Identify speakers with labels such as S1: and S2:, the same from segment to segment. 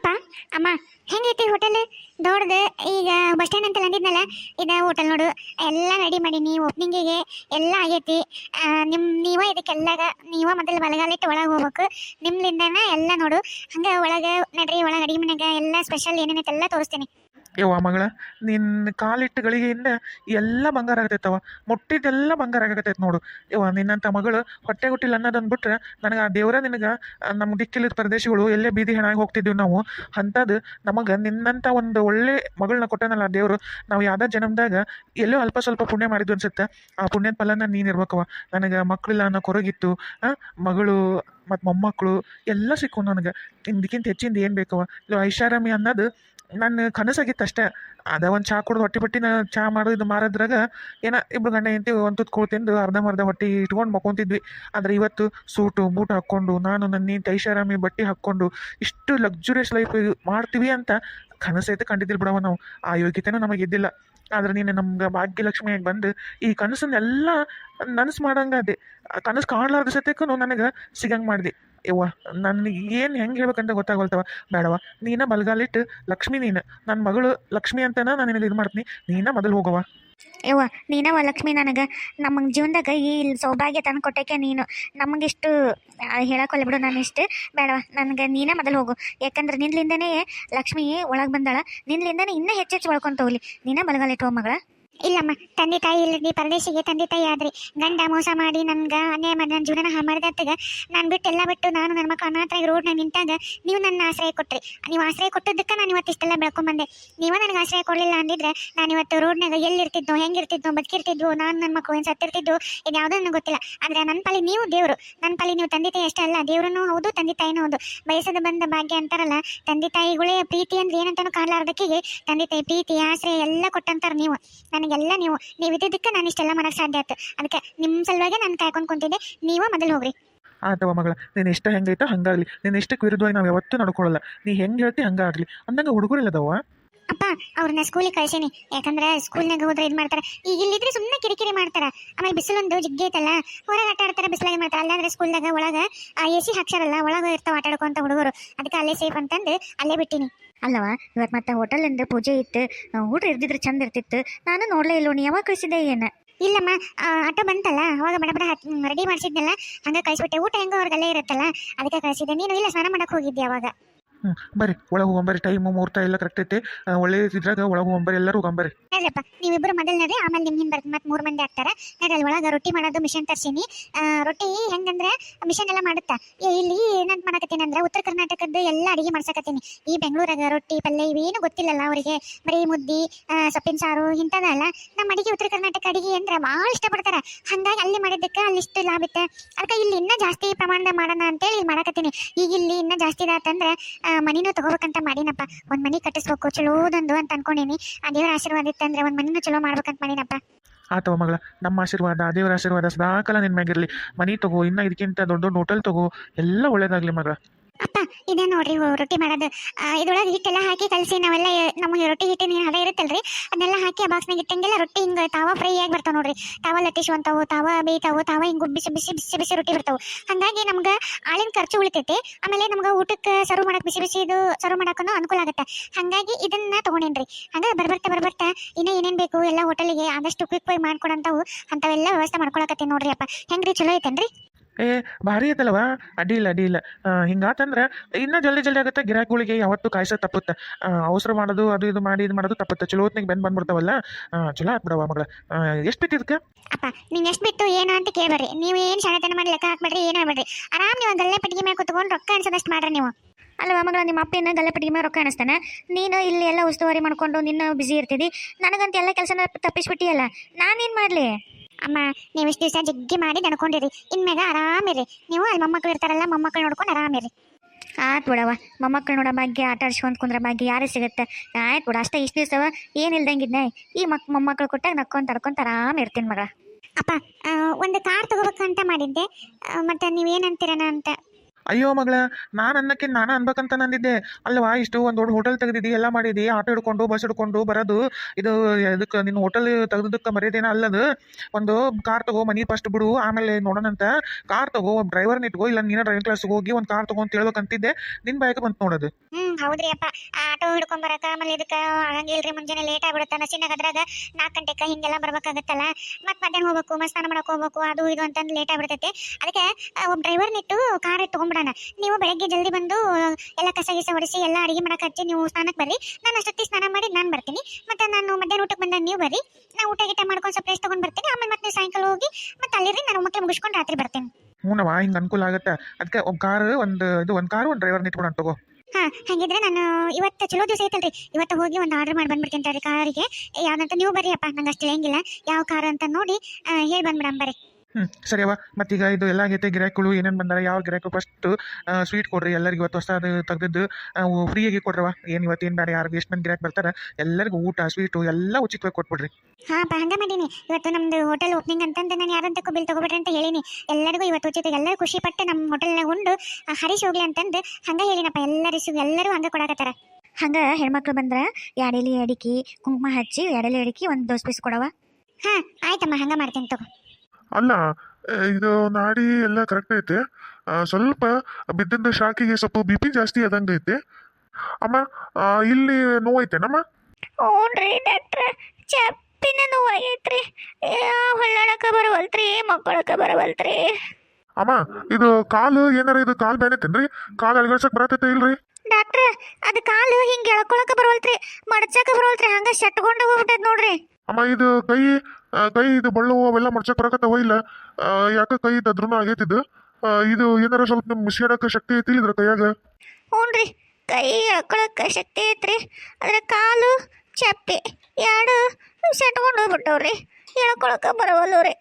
S1: ಅಪ್ಪ, ಅಮ್ಮ, ಹೆಂಗೈತಿ ಹೋಟೆಲ್ ದೊಡ್ಡದು, ಈಗ ಬಸ್ ಸ್ಟ್ಯಾಂಡ್ ಅಂತ ಅಂದಿದ್ನಲ್ಲ ಇದು ಹೋಟೆಲ್ ನೋಡು. ಎಲ್ಲ ರೆಡಿ ಮಾಡೀನಿ ಓಪನಿಂಗಿಗೆ ಎಲ್ಲ ಆಗೈತಿ. ನಿಮ್ಮ ನಿಮ್, ನೀವ ಇದಕ್ಕೆಲ್ಲಾಗ, ನೀವ ಮೊದಲು ಬಲಗಾಲಿಟ್ಟು ಒಳಗೆ ಹೋಗ್ಬೇಕು. ನಿಮ್ಮಿಂದನೇ ಎಲ್ಲ ನೋಡು. ಹಂಗೆ ಒಳಗೆ ನಡ್ರಿ, ಒಳಗೆ ಅಡಿಗೆ ಮನೆಗೆ ಎಲ್ಲ ಸ್ಪೆಷಲ್ ಏನೇನೈತೆ ಎಲ್ಲ ತೋರಿಸ್ತೀನಿ.
S2: ಯವ್ವ ಮಗಳ ನಿನ್ನ ಕಾಲಿಟ್ಟು ಗಳಿಗೆಯಿಂದ ಎಲ್ಲ ಬಂಗಾರ ಆಗತೈತವ ಮುಟ್ಟಿದ್ದೆಲ್ಲ ಬಂಗಾರ ಆಗತೈತೆ ನೋಡು. ಯವ್ವ, ನಿನ್ನಂಥ ಮಗಳು ಹೊಟ್ಟೆ ಹುಟ್ಟಿಲ್ಲ ಅನ್ನೋದನ್ನ ಬಿಟ್ರೆ ನನಗೆ ಆ ದೇವರ ನಿನಗೆ ನಮ್ಮ ದಿಕ್ಕಿಲಿದ್ದ ಪ್ರದೇಶಗಳು ಎಲ್ಲೇ ಬೀದಿ ಹೆಣಾಗಿ ಹೋಗ್ತಿದ್ವಿ ನಾವು. ಅಂಥದ್ದು ನಮಗೆ ನಿನ್ನಂಥ ಒಂದು ಒಳ್ಳೆ ಮಗಳನ್ನ ಕೊಟ್ಟನಲ್ಲ ಆ ದೇವರು. ನಾವು ಯಾವುದೋ ಜನ್ಮದಾಗ ಎಲ್ಲೋ ಅಲ್ಪ ಸ್ವಲ್ಪ ಪುಣ್ಯ ಮಾಡಿದ್ವಿ ಅನ್ಸುತ್ತೆ. ಆ ಪುಣ್ಯದ ಫಲನ ನೀನು ಇರ್ಬೇಕವ ನನಗೆ ಮಕ್ಕಳಿಲ್ಲ ಅನ್ನೋ ಕೊರಗಿತ್ತು ಮಗಳು ಮತ್ತು ಮೊಮ್ಮಕ್ಕಳು ಎಲ್ಲ ಸಿಕ್ಕು ನನಗೆ. ಇದಕ್ಕಿಂತ ಹೆಚ್ಚಿಂದ ಏನು ಬೇಕವ ಐಷಾರಾಮಿ ಅನ್ನೋದು ನನ್ನ ಕನಸಾಗಿತ್ತು ಅಷ್ಟೇ. ಅದ ಒಂದು ಚಹಾ ಕುಡ್ದು ಹೊಟ್ಟೆ ಬಟ್ಟಿನ ಚಹಾ ಮಾಡೋದು ಇದು ಮಾರೋದ್ರಾಗ ಏನ ಇಬ್ರು ಗಂಡ ಹೆಂಡತಿ ಒಂದು ತುತ್ತು ತಿಂದು ಅರ್ಧಂಬರ್ಧ ಹೊಟ್ಟೆ ಇಟ್ಕೊಂಡು ಮಕ್ಕೊಂತಿದ್ವಿ. ಆದರೆ ಇವತ್ತು ಸೂಟು, ಬೂಟ್ ಹಾಕ್ಕೊಂಡು, ನಾನು ನನ್ನ ಐಷಾರಾಮಿ ಬಟ್ಟೆ ಹಾಕ್ಕೊಂಡು ಇಷ್ಟು ಲಕ್ಸುರಿಯಸ್ ಲೈಫ್ ಮಾಡ್ತೀವಿ ಅಂತ ಕನಸೈತೆ ಕಂಡಿದ್ದಿಲ್ಲ ಬಿಡವ ನಾವು. ಆ ಯೋಗ್ಯತೆನೂ ನಮಗೆ ಇದ್ದಿಲ್ಲ. ಆದ್ರೆ ನೀನು ನಮ್ಗೆ ಭಾಗ್ಯಲಕ್ಷ್ಮಿಯಾಗಿ ಬಂದು ಈ ಕನಸನ್ನೆಲ್ಲ ನನಸು ಮಾಡಂಗಾದೆ. ಕನಸು ಕಾಣ್ಲಾರ್ದ ಸತ್ಯಕ್ಕೂ ನನಗೆ ಸಿಗಂಗೆ ಮಾಡಿದೆ. ಯವ್ವ ನನಗೆ ಏನು ಹೆಂಗೆ ಹೇಳ್ಬೇಕಂತ ಗೊತ್ತಾಗೋಲ್ತವ? ಬೇಡವ ನೀನ ಬಲ್ಗಾಲಿಟ್ಟು ಲಕ್ಷ್ಮಿ ನೀನು. ನನ್ನ ಮಗಳು ಲಕ್ಷ್ಮಿ ಅಂತನ ನಾನು ನಿನಗೆ ಇದು ಮಾಡ್ತೀನಿ. ನೀನ ಮೊದಲು ಹೋಗವ
S1: ಯವ್ವ ನೀನವ ಲಕ್ಷ್ಮಿ ನನಗೆ. ನಮ್ಮ ಜೀವನದಾಗ ಈ ಸೌಭಾಗ್ಯ ತಂದು ಕೊಟ್ಟಕ್ಕೆ ನೀನು. ನಮಗಿಷ್ಟು ಹೇಳಕ್ಕೊಲ್ಲ ಬಿಡು, ನಾನು ಇಷ್ಟು. ಬೇಡವ ನನಗೆ ನೀನೇ ಮೊದಲು ಹೋಗು. ಯಾಕಂದ್ರೆ ನಿನ್ನಿಂದನೇ ಲಕ್ಷ್ಮಿ ಒಳಗೆ ಬಂದಾಳ. ನಿನ್ನಿಂದನೇ ಇನ್ನೂ ಹೆಚ್ಚೆಚ್ಚು ಒಳ್ಕೊಂತ ಹೋಗ್ಲಿ ನೀನೇ ಬಲಗಾಲಿಟ್ಟು ಮಗಳ. ಇಲ್ಲಮ್ಮ, ತಂದೆ ತಾಯಿ ಇಲ್ಲದಿ ಪರದೇಶಿಗೆ ತಂದೆ ತಾಯಿ ಆದ್ರಿ ಗಂಡ ಮೋಸ ಮಾಡಿ ನನ್ಗೆ ಅನ್ಯಾಯ ಮಾಡಿ ನನ್ನ ಜೀವನ ಹಾಳು ಮಾಡಿದತ್ತಾಗ ನಾನು ಬಿಟ್ಟು ಎಲ್ಲ ಬಿಟ್ಟು ನಾನು ನನ್ನ ಮಕ್ಕಳು ಅನಾಥರಾಗಿ ರೋಡ್ನಾಗ ನಿಂತಾಗ ನೀವು ನನ್ನ ಆಶ್ರಯ ಕೊಟ್ರಿ. ನೀವು ಆಶ್ರಯ ಕೊಟ್ಟಿದ್ದಕ್ಕೆ ನಾನು ಇವತ್ತು ಇಷ್ಟೆಲ್ಲ ಬೆಳ್ಕೊಂಬಂದೆ. ನೀವು ನನಗೆ ಆಶ್ರಯ ಕೊಡಲಿಲ್ಲ ಅಂದಿದ್ರೆ ನಾನು ಇವತ್ತು ರೋಡ್ನಾಗ ಎಲ್ಲಿರ್ತಿದ್ದು ಹೆಂಗಿರ್ತಿದ್ದು ಬದುಕಿರ್ತಿದ್ವು, ನಾನು ನನ್ನ ಮಕ್ಕಳು ಏನು ಸತ್ತಿರ್ತಿದ್ವು ಇದು ಯಾವುದೋ ನನಗೆ ಗೊತ್ತಿಲ್ಲ. ಆದರೆ ನನ್ನ ಪಾಲಿ ನೀವು ದೇವರು. ನನ್ನ ಪಾಲಿ ನೀವು ತಂದೆ ತಾಯಿ ಅಷ್ಟೇ ಅಲ್ಲ ದೇವ್ರೂ ಹೌದು, ತಂದೆ ತಾಯಿನೂ ಹೌದು. ಬಯಸದ ಬಂದ ಭಾಗ್ಯ ಅಂತಾರಲ್ಲ, ತಂದೆ ತಾಯಿಗಳೇ ಪ್ರೀತಿ ಅಂದ್ರೆ ಏನಂತಾನು ಕಾಣಲಾರ್ದಕ್ಕಿಗೆ ತಂದೆ ತಾಯಿ ಪ್ರೀತಿ, ಆಶ್ರಯ ಎಲ್ಲ ಕೊಟ್ಟಂತಾರ ನೀವು. ನನಗೆಲ್ಲ ನೀವು ನೀವು ಇದ್ದಿದ್ದಕ್ಕೆ ನಾನು ಇಷ್ಟೆಲ್ಲ ಮಾಡಕ್ಕೆ ಸಾಧ್ಯ ಆಯ್ತು. ಅದಕ್ಕೆ ನಿಮ್ಮ ಸಲುವಾಗಿ ನಾನು ಕಾಯ್ಕೊಂಡು ಕುಂತಿದ್ದೆ. ನೀವು ಮೊದಲು ಹೋಗ್ರಿ.
S2: ಆತವ ಮಗಳ ನೀನು ಇಷ್ಟ ಹೆಂಗೈತೋ ಹಂಗಾಗ್ಲಿ. ನೀನು ಇಷ್ಟಕ್ಕೆ ವಿರುದ್ಧವಾಗಿ ನಾವು ಯಾವತ್ತೂ ನಡ್ಕೊಳ್ಳಲ್ಲ. ನೀ ಹೆಂಗೆ ಹೇಳ್ತಿ ಹಂಗಾಗ್ಲಿ. ಅಂದಂಗೆ ಹುಡುಗರಿಲ್ಲದವ
S1: ಅಪ್ಪ ಅವ್ರನ್ನ ಸ್ಕೂಲಿಗೆ ಕಳ್ಸೀನಿ. ಯಾಕಂದ್ರೆ ಸ್ಕೂಲ್ನಾಗ ಹೋದ್ರೆ ಇದು ಮಾಡ್ತಾರೆ. ಈಗ ಇಲ್ಲಿದ್ರೆ ಸುಮ್ಮನೆ ಕಿರಿಕಿರಿ ಮಾಡ್ತಾರ. ಆಮೇಲೆ ಬಿಸಿಲೊಂದು ಜಿಗ್ಗೆ ಐತಲ್ಲ ಹೊರಗೆ ಆಟ ಆಡ್ತಾರೆ ಬಿಸಿಲಾಗಿ ಮಾಡ್ತಾರೆ ಅಲ್ಲಾಂದ್ರೆ ಸ್ಕೂಲ್ದಾಗ ಒಳಗೆ ಎ ಸಿ ಹಾಕ್ಸಾರಲ್ಲ ಒಳಗೆ ಇರ್ತಾವ ಆಟ ಆಡ್ಕೊಂತ ಹುಡುಗರು. ಅದಕ್ಕೆ ಅಲ್ಲೇ ಸೇಫ್ ಅಂತಂದು ಅಲ್ಲೇ ಬಿಟ್ಟಿನಿ. ಅಲ್ಲವ ಇವತ್ತು ಮತ್ತೆ ಹೋಟೆಲಿಂದ ಪೂಜೆ ಇತ್ತು ಊಟ ಇರ್ದಿದ್ರೆ ಚಂದ ಇರ್ತಿತ್ತು, ನಾನು ನೋಡಲೇ ಇಲ್ಲ ನೀ ಯಾವಾಗ ಕಳಿಸಿದೆ ಏನು? ಇಲ್ಲಮ್ಮ ಆಟೋ ಬಂತಲ್ಲ, ಅವಾಗ ಬಡ ಬಡ ರೆಡಿ ಮಾಡಿಸಿದ್ನಲ್ಲ, ಹಂಗೆ ಕಳಿಸ್ಬಿಟ್ಟೆ, ಊಟ ಹೆಂಗೋ ಅವ್ರಿಗೆಲ್ಲ ಇರುತ್ತಲ್ಲ, ಅದಕ್ಕೆ ಕಳಿಸಿದ್ದೆ. ನೀನು ಇಲ್ಲ, ಸ್ನಾನ ಮಾಡಕ್ಕೆ ಹೋಗಿದ್ದೆ ಅವಾಗ?
S2: ಹ್ಞೂ ಬರ್ರಿ. ಒಳಗೆ ಹೋಗಂಬರಿ ಟೈಮ್ ಮುಹೂರ್ತ ಎಲ್ಲ ಕರೆಕ್ಟ್ ಐತೆ. ಒಳ್ಳೆ ಇದ್ರಾಗ ಒಳಗೆ ಹೋಗಂಬರಿ ಎಲ್ಲರೂ ಹೋಗಂಬರಿ
S1: ನೀವು ನೀವಿಬ್ರು ಮೊದಲು ನಡ್ರಿ, ಆಮೇಲೆ ನಿಮ್ಮ ಹಿಂದೆ ಬರ್ತೀನಿ. ಮತ್ತೆ ಮೂರು ಮಂದಿ ಆಗ್ತಾರೆ. ನಡ್ರಿ, ಅಲ್ಲಿ ಒಳಗೆ ರೊಟ್ಟಿ ಮಾಡೋದು ಮಿಷನ್ ತರ್ಸೀನಿ. ರೊಟ್ಟಿ ಹೆಂಗಂದ್ರೆ ಮಿಷನ್ ಎಲ್ಲ ಮಾಡುತ್ತಾ? ಇಲ್ಲಿ ಏನಂತ ಮಾಡಕತ್ತೀನಿ ಅಂದ್ರೆ ಉತ್ತರ ಕರ್ನಾಟಕದ ಎಲ್ಲ ಅಡಿಗೆ ಮಾಡ್ಸಕತ್ತೀನಿ. ಈ ಬೆಂಗಳೂರಾಗ ರೊಟ್ಟಿ, ಪಲ್ಯ ಇವೇನು ಗೊತ್ತಿಲ್ಲಲ್ಲ ಅವರಿಗೆ. ಬರೀ ಮುದ್ದಿ ಸೊಪ್ಪಿನ ಸಾರು ಇಂಥದಲ್ಲ ನಮ್ಮ ಅಡಿಗೆ ಉತ್ತರ ಕರ್ನಾಟಕ ಅಡಿಗೆ ಅಂದ್ರೆ ಭಾಳ ಇಷ್ಟಪಡ್ತಾರೆ. ಹಂಗಾಗಿ ಅಲ್ಲಿ ಮಾಡಿದ್ದಕ್ಕೆ ಅಲ್ಲಿ ಇಷ್ಟು ಲಾಭ ಇತ್ತೆ. ಅದಕ್ಕೆ ಇಲ್ಲಿ ಇನ್ನೂ ಜಾಸ್ತಿ ಪ್ರಮಾಣದ ಮಾಡೋಣ ಅಂತೇಳಿ ಮಾಡಕತ್ತೀನಿ. ಈಗ ಇಲ್ಲಿ ಇನ್ನೂ ಜಾಸ್ತಿ ಇದಾತಂದ್ರೆ ಮನಿನೂ ತಗೋಬೇಕಂತ ಮಾಡಿನಪ್ಪ. ಒಂದು ಮನಿ ಕಟ್ಟಿಸ್ಬೇಕು ಚಲೋದೊಂದು ಅಂತ ಅನ್ಕೊಂಡೀನಿ. ಆ ದೇವರ ಆಶೀರ್ವಾದ ಇತ್ತಂದ್ರೆ ಒಂದು ಮನಿನೂ ಚಲೋ ಮಾಡ್ಬೇಕಂತ ಮಾಡಿನಪ್ಪ.
S2: ಆತವ ಮಗಳ, ನಮ್ಮ ಆಶೀರ್ವಾದ ದೇವರ ಆಶೀರ್ವಾದ ಸದಾಕಾಲ ನಿನ್ನ ಮ್ಯಾಗಿರಲಿ. ಮನಿ ತಗೋ, ಇನ್ನ ಇದಕ್ಕಿಂತ ದೊಡ್ಡ ದೊಡ್ಡ ಹೋಟೆಲ್ ತಗೋ, ಎಲ್ಲ ಒಳ್ಳೇದಾಗ್ಲಿ ಮಗಳ.
S1: ಅಪ್ಪ, ಇದೇ ನೋಡ್ರಿ ರೊಟ್ಟಿ ಮಾಡೋದು. ಇದೊಳಗೆ ಹಿಟ್ಟೆಲ್ಲ ಹಾಕಿ ಕಲಸಿ ನಾವೆಲ್ಲ ನಮಗೆ ರೊಟ್ಟಿ ಹಿಟ್ಟಿನ ಹದ ಇರುತ್ತಲ್ರಿ? ಅದನ್ನೆಲ್ಲ ಹಾಕಿ ಆ ಬಾಕ್ಸ್ನಾಗ ಇಟ್ಟಂಗೆಲ್ಲ ರೊಟ್ಟಿ ಹಿಂಗೆ ತಾವ ಫ್ರೈ ಆಗಿ ಬರ್ತಾವೆ ನೋಡ್ರಿ. ತಾವ ಲಟ್ಟಿಸುವಂತಾವು ತಾವ ಬೇಯ್ತಾವು, ತಾವ ಹಿಂಗೆ ಬಿಸಿ ಬಿಸಿ ಬಿಸಿ ಬಿಸಿ ರೊಟ್ಟಿ ಬರ್ತಾವೆ. ಹಾಗಾಗಿ ನಮ್ಗೆ ಆಳಿನ ಖರ್ಚು ಉಳಿತೈತಿ. ಆಮೇಲೆ ನಮ್ಗೆ ಊಟಕ್ಕೆ ಸರ್ವ್ ಮಾಡಕ್ಕೆ ಬಿಸಿ ಬಿಸಿ ಇದು ಸರ್ವ್ ಮಾಡೋಕ್ಕೂ ಅನುಕೂಲ ಆಗುತ್ತೆ. ಹಾಗಾಗಿ ಇದನ್ನ ತಗೊಂಡೇನ್ರಿ. ಹಂಗಾಗಿ ಬರ್ಬರ್ತಾ ಬರ್ಬರ್ತಾ ಇನ್ನೂ ಏನೇನು ಬೇಕು ಎಲ್ಲ ಹೋಟೆಲಿಗೆ ಆದಷ್ಟು ಕ್ವಿಕ್ ಆಗಿ ಮಾಡ್ಕೊಡಂತಾವು ಅಂಥವೆಲ್ಲ ವ್ಯವಸ್ಥೆ ಮಾಡ್ಕೊಳಕತ್ತೀನಿ ನೋಡ್ರಿ ಅಪ್ಪ. ಹೆಂಗ್ರಿ? ಚಲೋ ಐತೇನ್ರಿ?
S2: ಏ ಭಾರಿ ಐತಲ್ವ ಅಡ್ಡಿ ಇಲ್ಲ ಅಡ್ಡಿ ಇಲ್ಲ. ಆ, ಹಿಂಗಾತಂದ್ರೆ ಇನ್ನೂ ಜಲ್ದಿ ಜಲ್ದಿ ಆಗುತ್ತೆ ಗಿರಾಕಿಗಳಿಗೆ ಯಾವತ್ತು ಕಾಯ್ಸೋದು ತಪ್ಪುತ್ತೆ. ಅವಸರ ಮಾಡೋದು ಅದು ಇದು ಮಾಡಿ ಇದು ಮಾಡೋದು ತಪ್ಪುತ್ತೆ. ಚಲೋ ಹೊತ್ನಿಗೆ ಬೆಂದು ಬಂದ್ಬಿಡ್ತಾವಲ್ಲ? ಚಲೋ ಆಗ್ಬಿಡವಾ ಮಗಳ. ಎಷ್ಟು ಬಿಟ್ಟಿದ್ಕೆ
S1: ಅಪ್ಪ ನೀನ್ ಎಷ್ಟು ಬಿಟ್ಟು ಏನು ಅಂತ ಕೇಳ್ಬೇಡ್ರಿ. ನೀವು ಏನು ಶಾಣೆತನ ಮಾಡಿ ಲೆಕ್ಕ ಹಾಕ್ಬೇಡ್ರಿ ಏನು ಮಾಡ್ಬೇಡ್ರಿ ಆರಾಮ್ ನೀವು ಗಲ್ಲೆ ಪಟ್ಟಿಗೆ ಮೇಲೆ ಕುತ್ಕೊಂಡು ರೊಕ್ಕ ಅನ್ಸೋದಷ್ಟು ಮಾಡ್ರಿ ನೀವು. ಅಲ್ವಾ ಮಗಳ ನಿಮ್ಮ ಅಪ್ಪನ ಗಲ್ಲೆ ಪಟ್ಟಿಗೆ ಮೇಲೆ ರೊಕ್ಕ ಅನಿಸ್ತಾನೆ ನೀನು ಇಲ್ಲಿ ಎಲ್ಲ ಉಸ್ತುವಾರಿ ಮಾಡ್ಕೊಂಡು ನಿನ್ನ ಬಿಸಿ ಇರ್ತಿದ್ದಿ ನನಗಂತ ಎಲ್ಲ ಕೆಲಸನ ತಪ್ಪಿಸ್ಬಿಟ್ಟಿಯಲ್ಲ. ನಾನೇನು ಮಾಡಲಿ? ಅಮ್ಮ ನೀವು ಇಷ್ಟು ದಿವಸ ಜಗ್ಗಿ ಮಾಡಿ ದಣ್ಕೊಂಡಿರಿ ಇನ್ಮ್ಯಾಗ ಆರಾಮಿರಿ. ನೀವು ಅಲ್ಲಿ ಮೊಮ್ಮಕ್ಳು ಇರ್ತಾರಲ್ಲ ಮೊಮ್ಮಕ್ಕಳು ನೋಡ್ಕೊಂಡು ಆರಾಮಿರಿ. ಆಯ್ತು ಬಿಡವ ಮೊಮ್ಮಕ್ಕಳು ನೋಡೋ ಭಾಗ್ಯ ಆಟ ಆಡ್ಸ್ಕೊಂಡ್ ಕುಂದ್ರ ಭಾಗ್ಯ ಯಾರು ಸಿಗುತ್ತೆ? ಆಯ್ತು ಬಿಡ ಅಷ್ಟೇ ಇಷ್ಟು ದಿವಸವ ಏನು ಇಲ್ದಂಗಿದ್ನೆ ಈ ಮಕ್ ಮೊಮ್ಮಕ್ಕಳು ಕೊಟ್ಟಾಗ ನಕ್ಕೊಂತ ತಡ್ಕೊಂತ ಆರಾಮ ಇರ್ತೀನಿ ಮಗ. ಅಪ್ಪ ಒಂದು ಕಾರ್ ತಗೋಬೇಕಂತ ಮಾಡಿದ್ದೆ. ಮತ್ತು ಮತ್ತೆ ನೀವೇನಂತೀರನ ಅಂತ?
S2: ಅಯ್ಯೋ ಮಗಳ, ನಾನು ಅನ್ನಕ್ಕೆ ನಾನು ಅನ್ಬೇಕಂತ ನಂದಿದ್ದೆ. ಅಲ್ವಾ, ಇಷ್ಟು ಒಂದು ದೊಡ್ಡ ಹೋಟೆಲ್ ತೆಗೆದಿದ್ದಿ, ಎಲ್ಲ ಮಾಡಿದಿ ಆಟೋ ಹಿಡ್ಕೊಂಡು ಬಸ್ ಹಿಡ್ಕೊಂಡು ಬರೋದು. ಇದು ಇದಕ್ಕೆ ನಿನ್ನ ಹೋಟೆಲ್ ತೆಗೆದಕ್ಕೆ ಮರ್ಯಾದೇನ ಅಲ್ಲದು? ಒಂದು ಕಾರ್ ತಗೋ, ಮನಿ ಫಸ್ಟ್ ಬಿಡು, ಆಮೇಲೆ ನೋಡೋಣಂತ ಕಾರ್ ತಗೋ ಡ್ರೈವರ್ನ ಇಟ್ಕೋ, ಇಲ್ಲ ನೀನು ಡ್ರೈವಿಂಗ್ ಕ್ಲಾಸ್ಗೆ ಹೋಗಿ ಒಂದು ಕಾರ್ ತಗೋ ಅಂತ ಹೇಳ್ಬೇಕಂತಿದ್ದೆ. ನಿನ್ನ ಬಾಯಕ್ಕೆ ಬಂತು ನೋಡೋದು.
S1: ಹೌದ್ರಿ ಅಪ್ಪ ಆಟೋ ಹಿಡ್ಕೊಂಡ್ ಬರಕ, ಆಮೇಲೆ ಇದಕ್ಕ ಹಂಗಿಲ್ರಿ ಮುಂಜಾನೆ ಲೇಟ್ ಆಗ್ಬಿಡುತ್ತ ನಸಿನಾಗ ಅದ್ರಾಗ ನಾಲ್ಕು ಗಂಟೆಕ ಹಿಂಗೆಲ್ಲ ಬರ್ಬೇಕಾಗತ್ತಲ್ಲ. ಮತ್ ಮಧ್ಯಾಹ್ನ ಹೋಗ್ಬೇಕು ಮತ್ ಸ್ನಾನ ಮಾಡಕ್ ಹೋಗ್ಬೇಕು, ಅದು ಇದು ಅಂತ ಲೇಟ್ ಆಗ್ಬಿಡ್ತೈತಿ. ಅದಕ್ಕೆ ಒಬ್ಬ ಡ್ರೈವರ್ ನಿಟ್ಟು ಕಾರ್ ತಗೊಂಡ್ಬಿಡೋಣ ನೀವು ಬೆಳಗ್ಗೆ ಜಲ್ದಿ ಬಂದು ಎಲ್ಲ ಕಸ ಗಿಸ ಹೊಡಿಸಿ ಎಲ್ಲ ಅಡಿಗೆ ಮಾಡಕ್ ಹಚ್ಚಿ, ನೀವು ಸ್ನಾನಕ್ಕೆ ಬರ್ರಿ. ನಾನು ಅಷ್ಟೊತ್ತಿ ಸ್ನಾನ ಮಾಡಿ ನಾನು ಬರ್ತೀನಿ. ಮತ್ತೆ ನಾನು ಮಧ್ಯಾಹ್ನ ಊಟಕ್ಕೆ ಬಂದಾಗ ನೀವು ಬರ್ರಿ. ನಾ ಊಟ ಗೀಟ ಮಾಡ್ಕೊಂಡು ಸ್ವಲ್ಪ ರೆಸ್ಟ್ ತಗೊಂಡ್ ಬರ್ತೀನಿ. ಆಮೇಲೆ ಮತ್ತೆ ಸಾಯಂಕಾಲ ಹೋಗಿ ಮತ್ತೆ ಅಲ್ಲಿರಿ ನಾನು ಮಕ್ಕಳು ಮುಗಿಸ್ಕೊಂಡು ರಾತ್ರಿ ಬರ್ತೀನಿ.
S2: ಹ್ಞೂನವ ಹಿಂಗೆ ಅನುಕೂಲ ಆಗುತ್ತೆ. ಅದಕ್ಕೆ ಒಂದು ಕಾರ್ ಒಂದು, ಇದು ಒಂದು ಕಾರು ಒಂದು ಡ್ರೈವರ್ ನಿಂತ್ಕೊಂಡು ತಗೋ.
S1: ಹಾ, ಹಾಗಿದ್ರೆ ನಾನು ಇವತ್ತು ಚಲೋ ದಿವಸ ಐತಲ್ರಿ. ಇವತ್ತು ಹೋಗಿ ಒಂದು ಆರ್ಡರ್ ಮಾಡಿ ಬಂದ್ಬಿಡ್ತೀನಿ ಕಾರಿಗೆ. ಯಾವ್ದಂತ ನೀವು ಬರ್ರಿ ಅಪ್ಪ. ನಂಗೆ ಅಷ್ಟು ಹೇಳಂಗಿಲ್ಲ ಯಾವ ಕಾರ್ ಅಂತ ನೋಡಿ ಹೇಳಿ ಬಂದ್ಬಿಡಮ್ ಬರ್ರಿ.
S2: ಹ್ಞೂ ಸರಿ ಅವ ಮತ್ತೀಗ ಇದು ಎಲ್ಲ ಆಗೈತೆ. ಗಿರಾಕಿಗಳು ಏನೇನು ಬಂದಾರ ಯಾವ ಗಿರಾಕು ಫಸ್ಟ್ ಸ್ವೀಟ್ ಕೊಡ್ರಿ. ಎಲ್ಲರಿಗೂ ಇವತ್ತು ಹೊಸದು ತೆಗೆದಿದ್ದು ಫ್ರೀಯಾಗಿ ಕೊಡ್ರವ ಏನು ಇವತ್ತು ಏನು ಬೇಡ ಯಾರು ಎಷ್ಟು ಮಂದಿ ಗಿರಾಕಿ ಬರ್ತಾರೆ ಎಲ್ಲರಿಗೂ ಊಟ ಸ್ವೀಟು ಎಲ್ಲ ಉಚಿತವಾಗಿ ಕೊಟ್ಬಿಡ್ರಿ.
S1: ಹಾ ಹಂಗ ಮಾಡೀನಿ. ಇವತ್ತು ನಮ್ದು ಹೋಟೆಲ್ ಓಪನಿಂಗ್ ಅಂತಂದು ನಾನು ಯಾರಂತಕ್ಕೂ ಬಿಲ್ ತೊಗೊಬಿಡ್ರಿ ಅಂತ ಹೇಳಿನಿ. ಎಲ್ಲರಿಗೂ ಇವತ್ತು ಉಚಿತ ಎಲ್ಲರೂ ಖುಷಿ ಪಟ್ಟು ನಮ್ಮ ಹೋಟೆಲ್ನಾಗ ಉಂಡು ಹರಿಸಿ ಹರೀಶ್ ಹೋಗ್ಲಿ ಅಂತಂದು ಹಂಗೆ ಹೇಳಿನಪ್ಪ. ಎಲ್ಲರಿಗೂ ಎಲ್ಲರೂ ಹಂಗೆ ಕೊಡಕತ್ತಾರ. ಹಂಗೆ ಹೆಣ್ಮಕ್ಳು ಬಂದ್ರೆ ಎರಡೆಲಿ ಅಡಿಕೆ ಕುಂಕುಮ ಹಚ್ಚಿ ಎರಡೆಲಿ ಅಡಿಕೆ ಒಂದು ದೋಸ್ ಪೀಸ್ ಕೊಡವ ಹಾ ಆಯ್ತಮ್ಮ ಹಂಗೆ ಮಾಡ್ತೀನಿ ತಗೋ.
S3: ಅಲ್ಲ ಇದು ನಾಡಿ ಎಲ್ಲ ಕರೆಕ್ಟ್ ಐತೆ. ಸ್ವಲ್ಪ ಬಿದ್ದಿದ್ದ ಶಾಖಿಗೆ ಸ್ವಲ್ಪ ಬಿ ಪಿ ಜಾಸ್ತಿ ಆದಂಗೆ ಐತೆ. ಅಮ್ಮ ಇಲ್ಲಿ ನೋವೈತೇನಮ್ಮ?
S1: ಹ್ಞೂನ್ರಿ ಡಾಕ್ಟ್ರ ಚಪ್ಪಿನ ನೋವಾಗೈತ್ರಿ. ಹೊಳ್ಳಾಡಕ ಬರವಲ್ತ್ರಿ ಮಕ್ಕಳಕ ಬರವಲ್ತ್ರಿ.
S3: ಅಮ್ಮ ಇದು ಕಾಲು ಏನಾರ ಇದು ಕಾಲು ಬೇನೈತೇನ್ರಿ ಕಾಲು ಅಳಗಡ್ಸಕ್ ಬರತೈತೆ ಇಲ್ರಿ?
S1: ಡಾಕ್ಟ್ರ ಅದು ಕಾಲು ಹಿಂಗೆ ಎಳ್ಕೊಳಕ ಬರವಲ್ತ್ರಿ ಮಡಚಕ ಬರವಲ್ತ್ರಿ ಹಂಗ ಶಟ್ಕೊಂಡು ಹೋಗ್ಬಿಟ್ಟೈತೆ ನೋಡ್ರಿ.
S3: ಅಮ್ಮ ಇದು ಕೈ ಕೈ ಇದು ಬಳ್ಳು ಅವೆಲ್ಲ ಮಡ್ಚಕ್ ಬರಕತ್ತವ ಇಲ್ಲ ಯಾಕ ಕೈ ತದ್ರೂ ಆಗೈತಿದ್ದು? ಇದು ಏನಾರ ಸ್ವಲ್ಪ ನಿಮ್ ಮುಸಿಯಾಡಕ್ಕೆ ಶಕ್ತಿ ಐತಿ ಇದ್ರ ಕೈಯಾಗ?
S1: ಹ್ಞೂನ್ರಿ ಕೈ ಹಾಕೊಳಕ್ಕೆ ಶಕ್ತಿ ಐತ್ರಿ. ಅದ್ರ ಕಾಲು ಚಪ್ಪೆ ಎರಡು ಸೆಟ್ಕೊಂಡು ಹೋಗ್ಬಿಟ್ಟವ್ರಿ ಎಳ್ಕೊಳಕ ಬರವಲ್ಲವ್ರಿ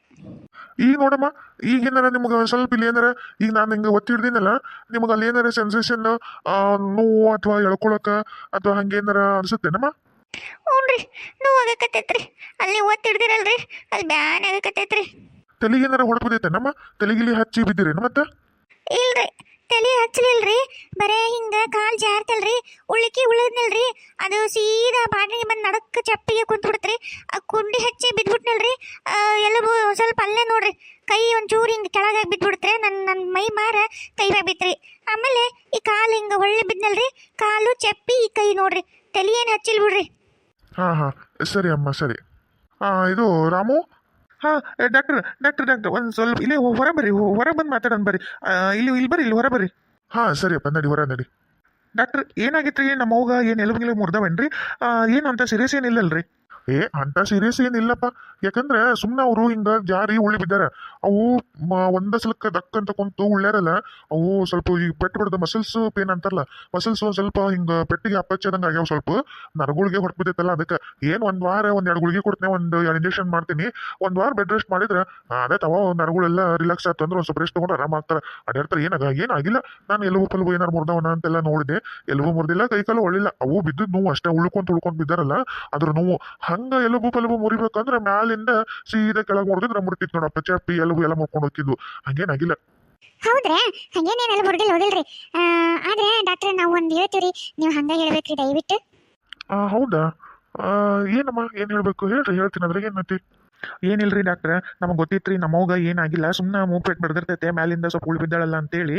S3: ಈಗ ನೋಡಮ್ಮ ಈಗ ಏನಾರ ನಿಮ್ಗೆ ಸ್ವಲ್ಪ ಇಲ್ಲಿ ಏನಾರ ಈಗ ನಾನು ಹಿಂಗೆ ಒತ್ತಿ ಹಿಡ್ದಿನಲ್ಲ ನಿಮ್ಗೆ ಅಲ್ಲಿ ಏನಾರ ಸೆನ್ಸೇಷನ್ ನೋವು ಅಥವಾ ಎಳ್ಕೊಳಕ್ಕೆ ಅಥವಾ ಹಂಗೇನಾರ ಅನ್ಸುತ್ತೇನಮ್ಮ?
S1: ಹ್ಞೂನ್ರಿ ನೋವಾಗಕತ್ತೈತ್ರಿ ಅಲ್ಲಿ ಒತ್ತಿಡ್ದಿರಲ್ರಿ ಅಲ್ಲಿ ಬ್ಯಾನ್ ಆಗಕತ್ತೈತ್ರಿ.
S3: ತಲೆಗೆ ಏನಾರ ಹೊಡ್ಬೋದೈತೇನಮ್ಮ ತಲೆಗಿಲಿ ಹಚ್ಚಿ ಬಿದ್ದಿರೇನು ಮತ್ತೆ?
S1: ಇಲ್ರಿ ತಲೆ ಹಚ್ಚಲಿಲ್ರಿ. ಬರೇ ಹಿಂಗ ಕಾಲ್ ಜಾರ್ತಲ್ರಿ ಉಳ್ಕಿ ಉಳಿದ್ನಲ್ರಿ. ಅದು ಸೀದಾ ಬಾಡಿಗೆ ಬಂದು ನಡಕ್ಕ ಚಪ್ಪಿಗೆ ಕುಂತ್ಬಿಡ್ತ್ರಿ ಆ ಕುಂಡಿ ಹಚ್ಚಿ ಬಿದ್ಬಿಟ್ನಲ್ರಿ. ರೀ ಒಂದ್ ಸ್ವಲ್ಪ ಅಲ್ಲೇ ನೋಡ್ರಿ. ಕೈ ಒಂಚೂರು ಹಿಂಗೆ ಕೆಳಗಾಗಿ ಬಿದ್ಬಿಡ್ತ್ರಿ ನನ್ನ ನನ್ನ ಮೈ ಮಾರ ಕೈ ಮ್ಯಾಗ್ ಬಿತ್ರಿ ಆಮೇಲೆ ಈ ಕಾಲು ಹಿಂಗ ಒಳ್ಳೆ ಬಿದ್ನಲ್ರಿ. ಕಾಲು ಚಪ್ಪಿ ಈ ಕೈ ನೋಡ್ರಿ. ತಲೆ ಏನು ಹಚ್ಚಿಲ್ ಬಿಡ್ರಿ.
S3: ಹಾಂ ಹಾಂ. ಸರಿ ಅಮ್ಮ ಸರಿ. ಹಾಂ ಇದು ರಾಮು?
S2: ಹಾಂ ಡಾಕ್ಟರ್ ಡಾಕ್ಟರ್ ಡಾಕ್ಟರ್ ಒಂದು ಸ್ವಲ್ಪ ಇಲ್ಲೇ ಹೊರ ಬರ್ರಿ ಹೊರ ಬಂದು ಮಾತಾಡೋಣ ಬರ್ರಿ. ಇಲ್ಲಿ ಇಲ್ಲಿ ಬರ್ರಿ ಇಲ್ಲಿ ಹೊರ ಬರ್ರಿ.
S3: ಹಾಂ ಸರಿಯಪ್ಪ ನಡಿ ಹೊರ ನಡಿ.
S2: ಡಾಕ್ಟರ್ ಏನಾಗಿತ್ತು ರೀ ನಮ್ಮ ಅವ್ಗ ಏನು ಎಲುಬು ಗಿಲುಬು ಮುರ್ದವೇನ್ರಿ ಏನು ಅಂತ ಸೀರಿಯಸ್ ಏನಿಲ್ಲಲ್ರಿ?
S3: ಏ, ಅಂತ ಸೀರಿಯಸ್ ಏನಿಲ್ಲಪ್ಪ ಯಾಕಂದ್ರೆ ಸುಮ್ಮನೆ ಅವರು ಹಿಂಗ ಜಾರಿ ಉಳಿ ಬಿದ್ದಾರ. ಅವು ಒಂದ ಸಲಕ್ಕ ದಕ್ ಅಂತ ಕುಂತು ಉಳ್ಳ್ಯಾರಲ್ಲ ಅವು ಸ್ವಲ್ಪ ಈ ಪೆಟ್ಟು ಬಿಡದ ಮಸಲ್ಸ್ ಪೇನ್ ಅಂತಾರಲ್ಲ ಮಸಲ್ಸ್ ಸ್ವಲ್ಪ ಹಿಂಗ ಪೆಟ್ಟಿಗೆ ಅಪ್ಪಚ್ಚದಂಗ ಆಗ್ಯಾವ ಸ್ವಲ್ಪ. ನರಗುಳಿಗೆ ಹೊಟ್ಬಿದ್ದೈತಲ್ಲ ಅದಕ್ಕೆ. ಏನು ಒಂದ್ ವಾರ ಒಂದ್ ಎರಡು ಗುಳಿಗೆ ಕೊಡ್ತೇನೆ, ಒಂದ್ ಇಂಜೆಕ್ಷನ್ ಮಾಡ್ತೀನಿ. ಒಂದ್ ವಾರ ಬೆಡ್ ರೆಸ್ಟ್ ಮಾಡಿದ್ರೆ ಅದೇ ತವ ನರಗಳೆಲ್ಲ ರಿಲ್ಯಾಕ್ಸ್ ಆಯ್ತು ಅಂದ್ರೆ ಒಂದ್ ಸ್ವಲ್ಪ ರೆಸ್ಟ್ ತಗೊಂಡ್ರೆ ಆರಾಮ ಆಗ್ತಾರೆ. ಅಡ್ಯಾಡ್ತಾರೆ ಏನಾಗ ಏನಾಗಿಲ್ಲ ನಾನು ಎಲುಬು ಪಲ್ಬು ಏನಾರು ಮುರ್ದವನ ಅಂತೆಲ್ಲ ನೋಡಿದೆ. ಎಲ್ಲವೂ ಮುರಿದಿಲ್ಲ ಕೈಕಾಲು ಒಳ್ಳಿಲ್ಲ. ಅವು ಬಿದ್ದು ನೋವು ಅಷ್ಟೇ, ಉಳ್ಕೊಂತ ಉಳ್ಕೊಂತ ಬಿದ್ದಾರಲ್ಲ, ಅದ್ರ ನೋವು ಎಲುಬು ಪಲುಬು ಮುರಿಬೇಕಂದ್ರೆ ಮ್ಯಾಲಿಂದ ಸೀದಾ ಕೆಳಗೆ ಮುರಿದಿದ್ರೆ ಮುರಿತಿತ್ತು ನೋಡಪ್ಪ ಚಪ್ಪಿ ಎಲುಬು ಎಲ್ಲ ಮುರ್ಕೊಂಡು ಹೋಗಿದ್ವು ಹಂಗೇನಾಗಿಲ್ಲ
S1: ಹೌದ್ರಾ? ಹಂಗೇನೇನೆಲ್ಲ ಹೊರಡಿಲ್ಲ ಹೋಗಿಲ್ರಿ. ಆದ್ರೆ ಡಾಕ್ಟ್ರೆ ನಾವು ಒಂದು ಹೇಳ್ತೀವ್ರಿ ನೀವು ಹಂಗ ಹೇಳ್ಬೇಕ್ರಿ ದಯವಿಟ್ಟು.
S3: ಆ, ಹೌದಾ? ಆ, ಏನಮ್ಮ ಏನ್ ಹೇಳ್ಬೇಕು? ಹೇಳ್ರಿ ಹೇಳ್ತೀನಿ ಅದ್ರಾಗ ಏನೈತಿ
S2: ಏನಿಲ್ರಿ ಡಾಕ್ಟ್ರ ನಮಗೆ ಗೊತ್ತಿತ್ತು ರೀ ನಮ್ಮವ್ಗ ಏನಾಗಿಲ್ಲ ಸುಮ್ಮನೆ ಮೂಪೆಟ್ ಬೆಳೆದಿರ್ತೈತೆ ಮ್ಯಾಲಿಂದ ಸ್ವಲ್ಪ ಉಳ್ ಬಿದ್ದಾಳಲ್ಲ ಅಂತೇಳಿ.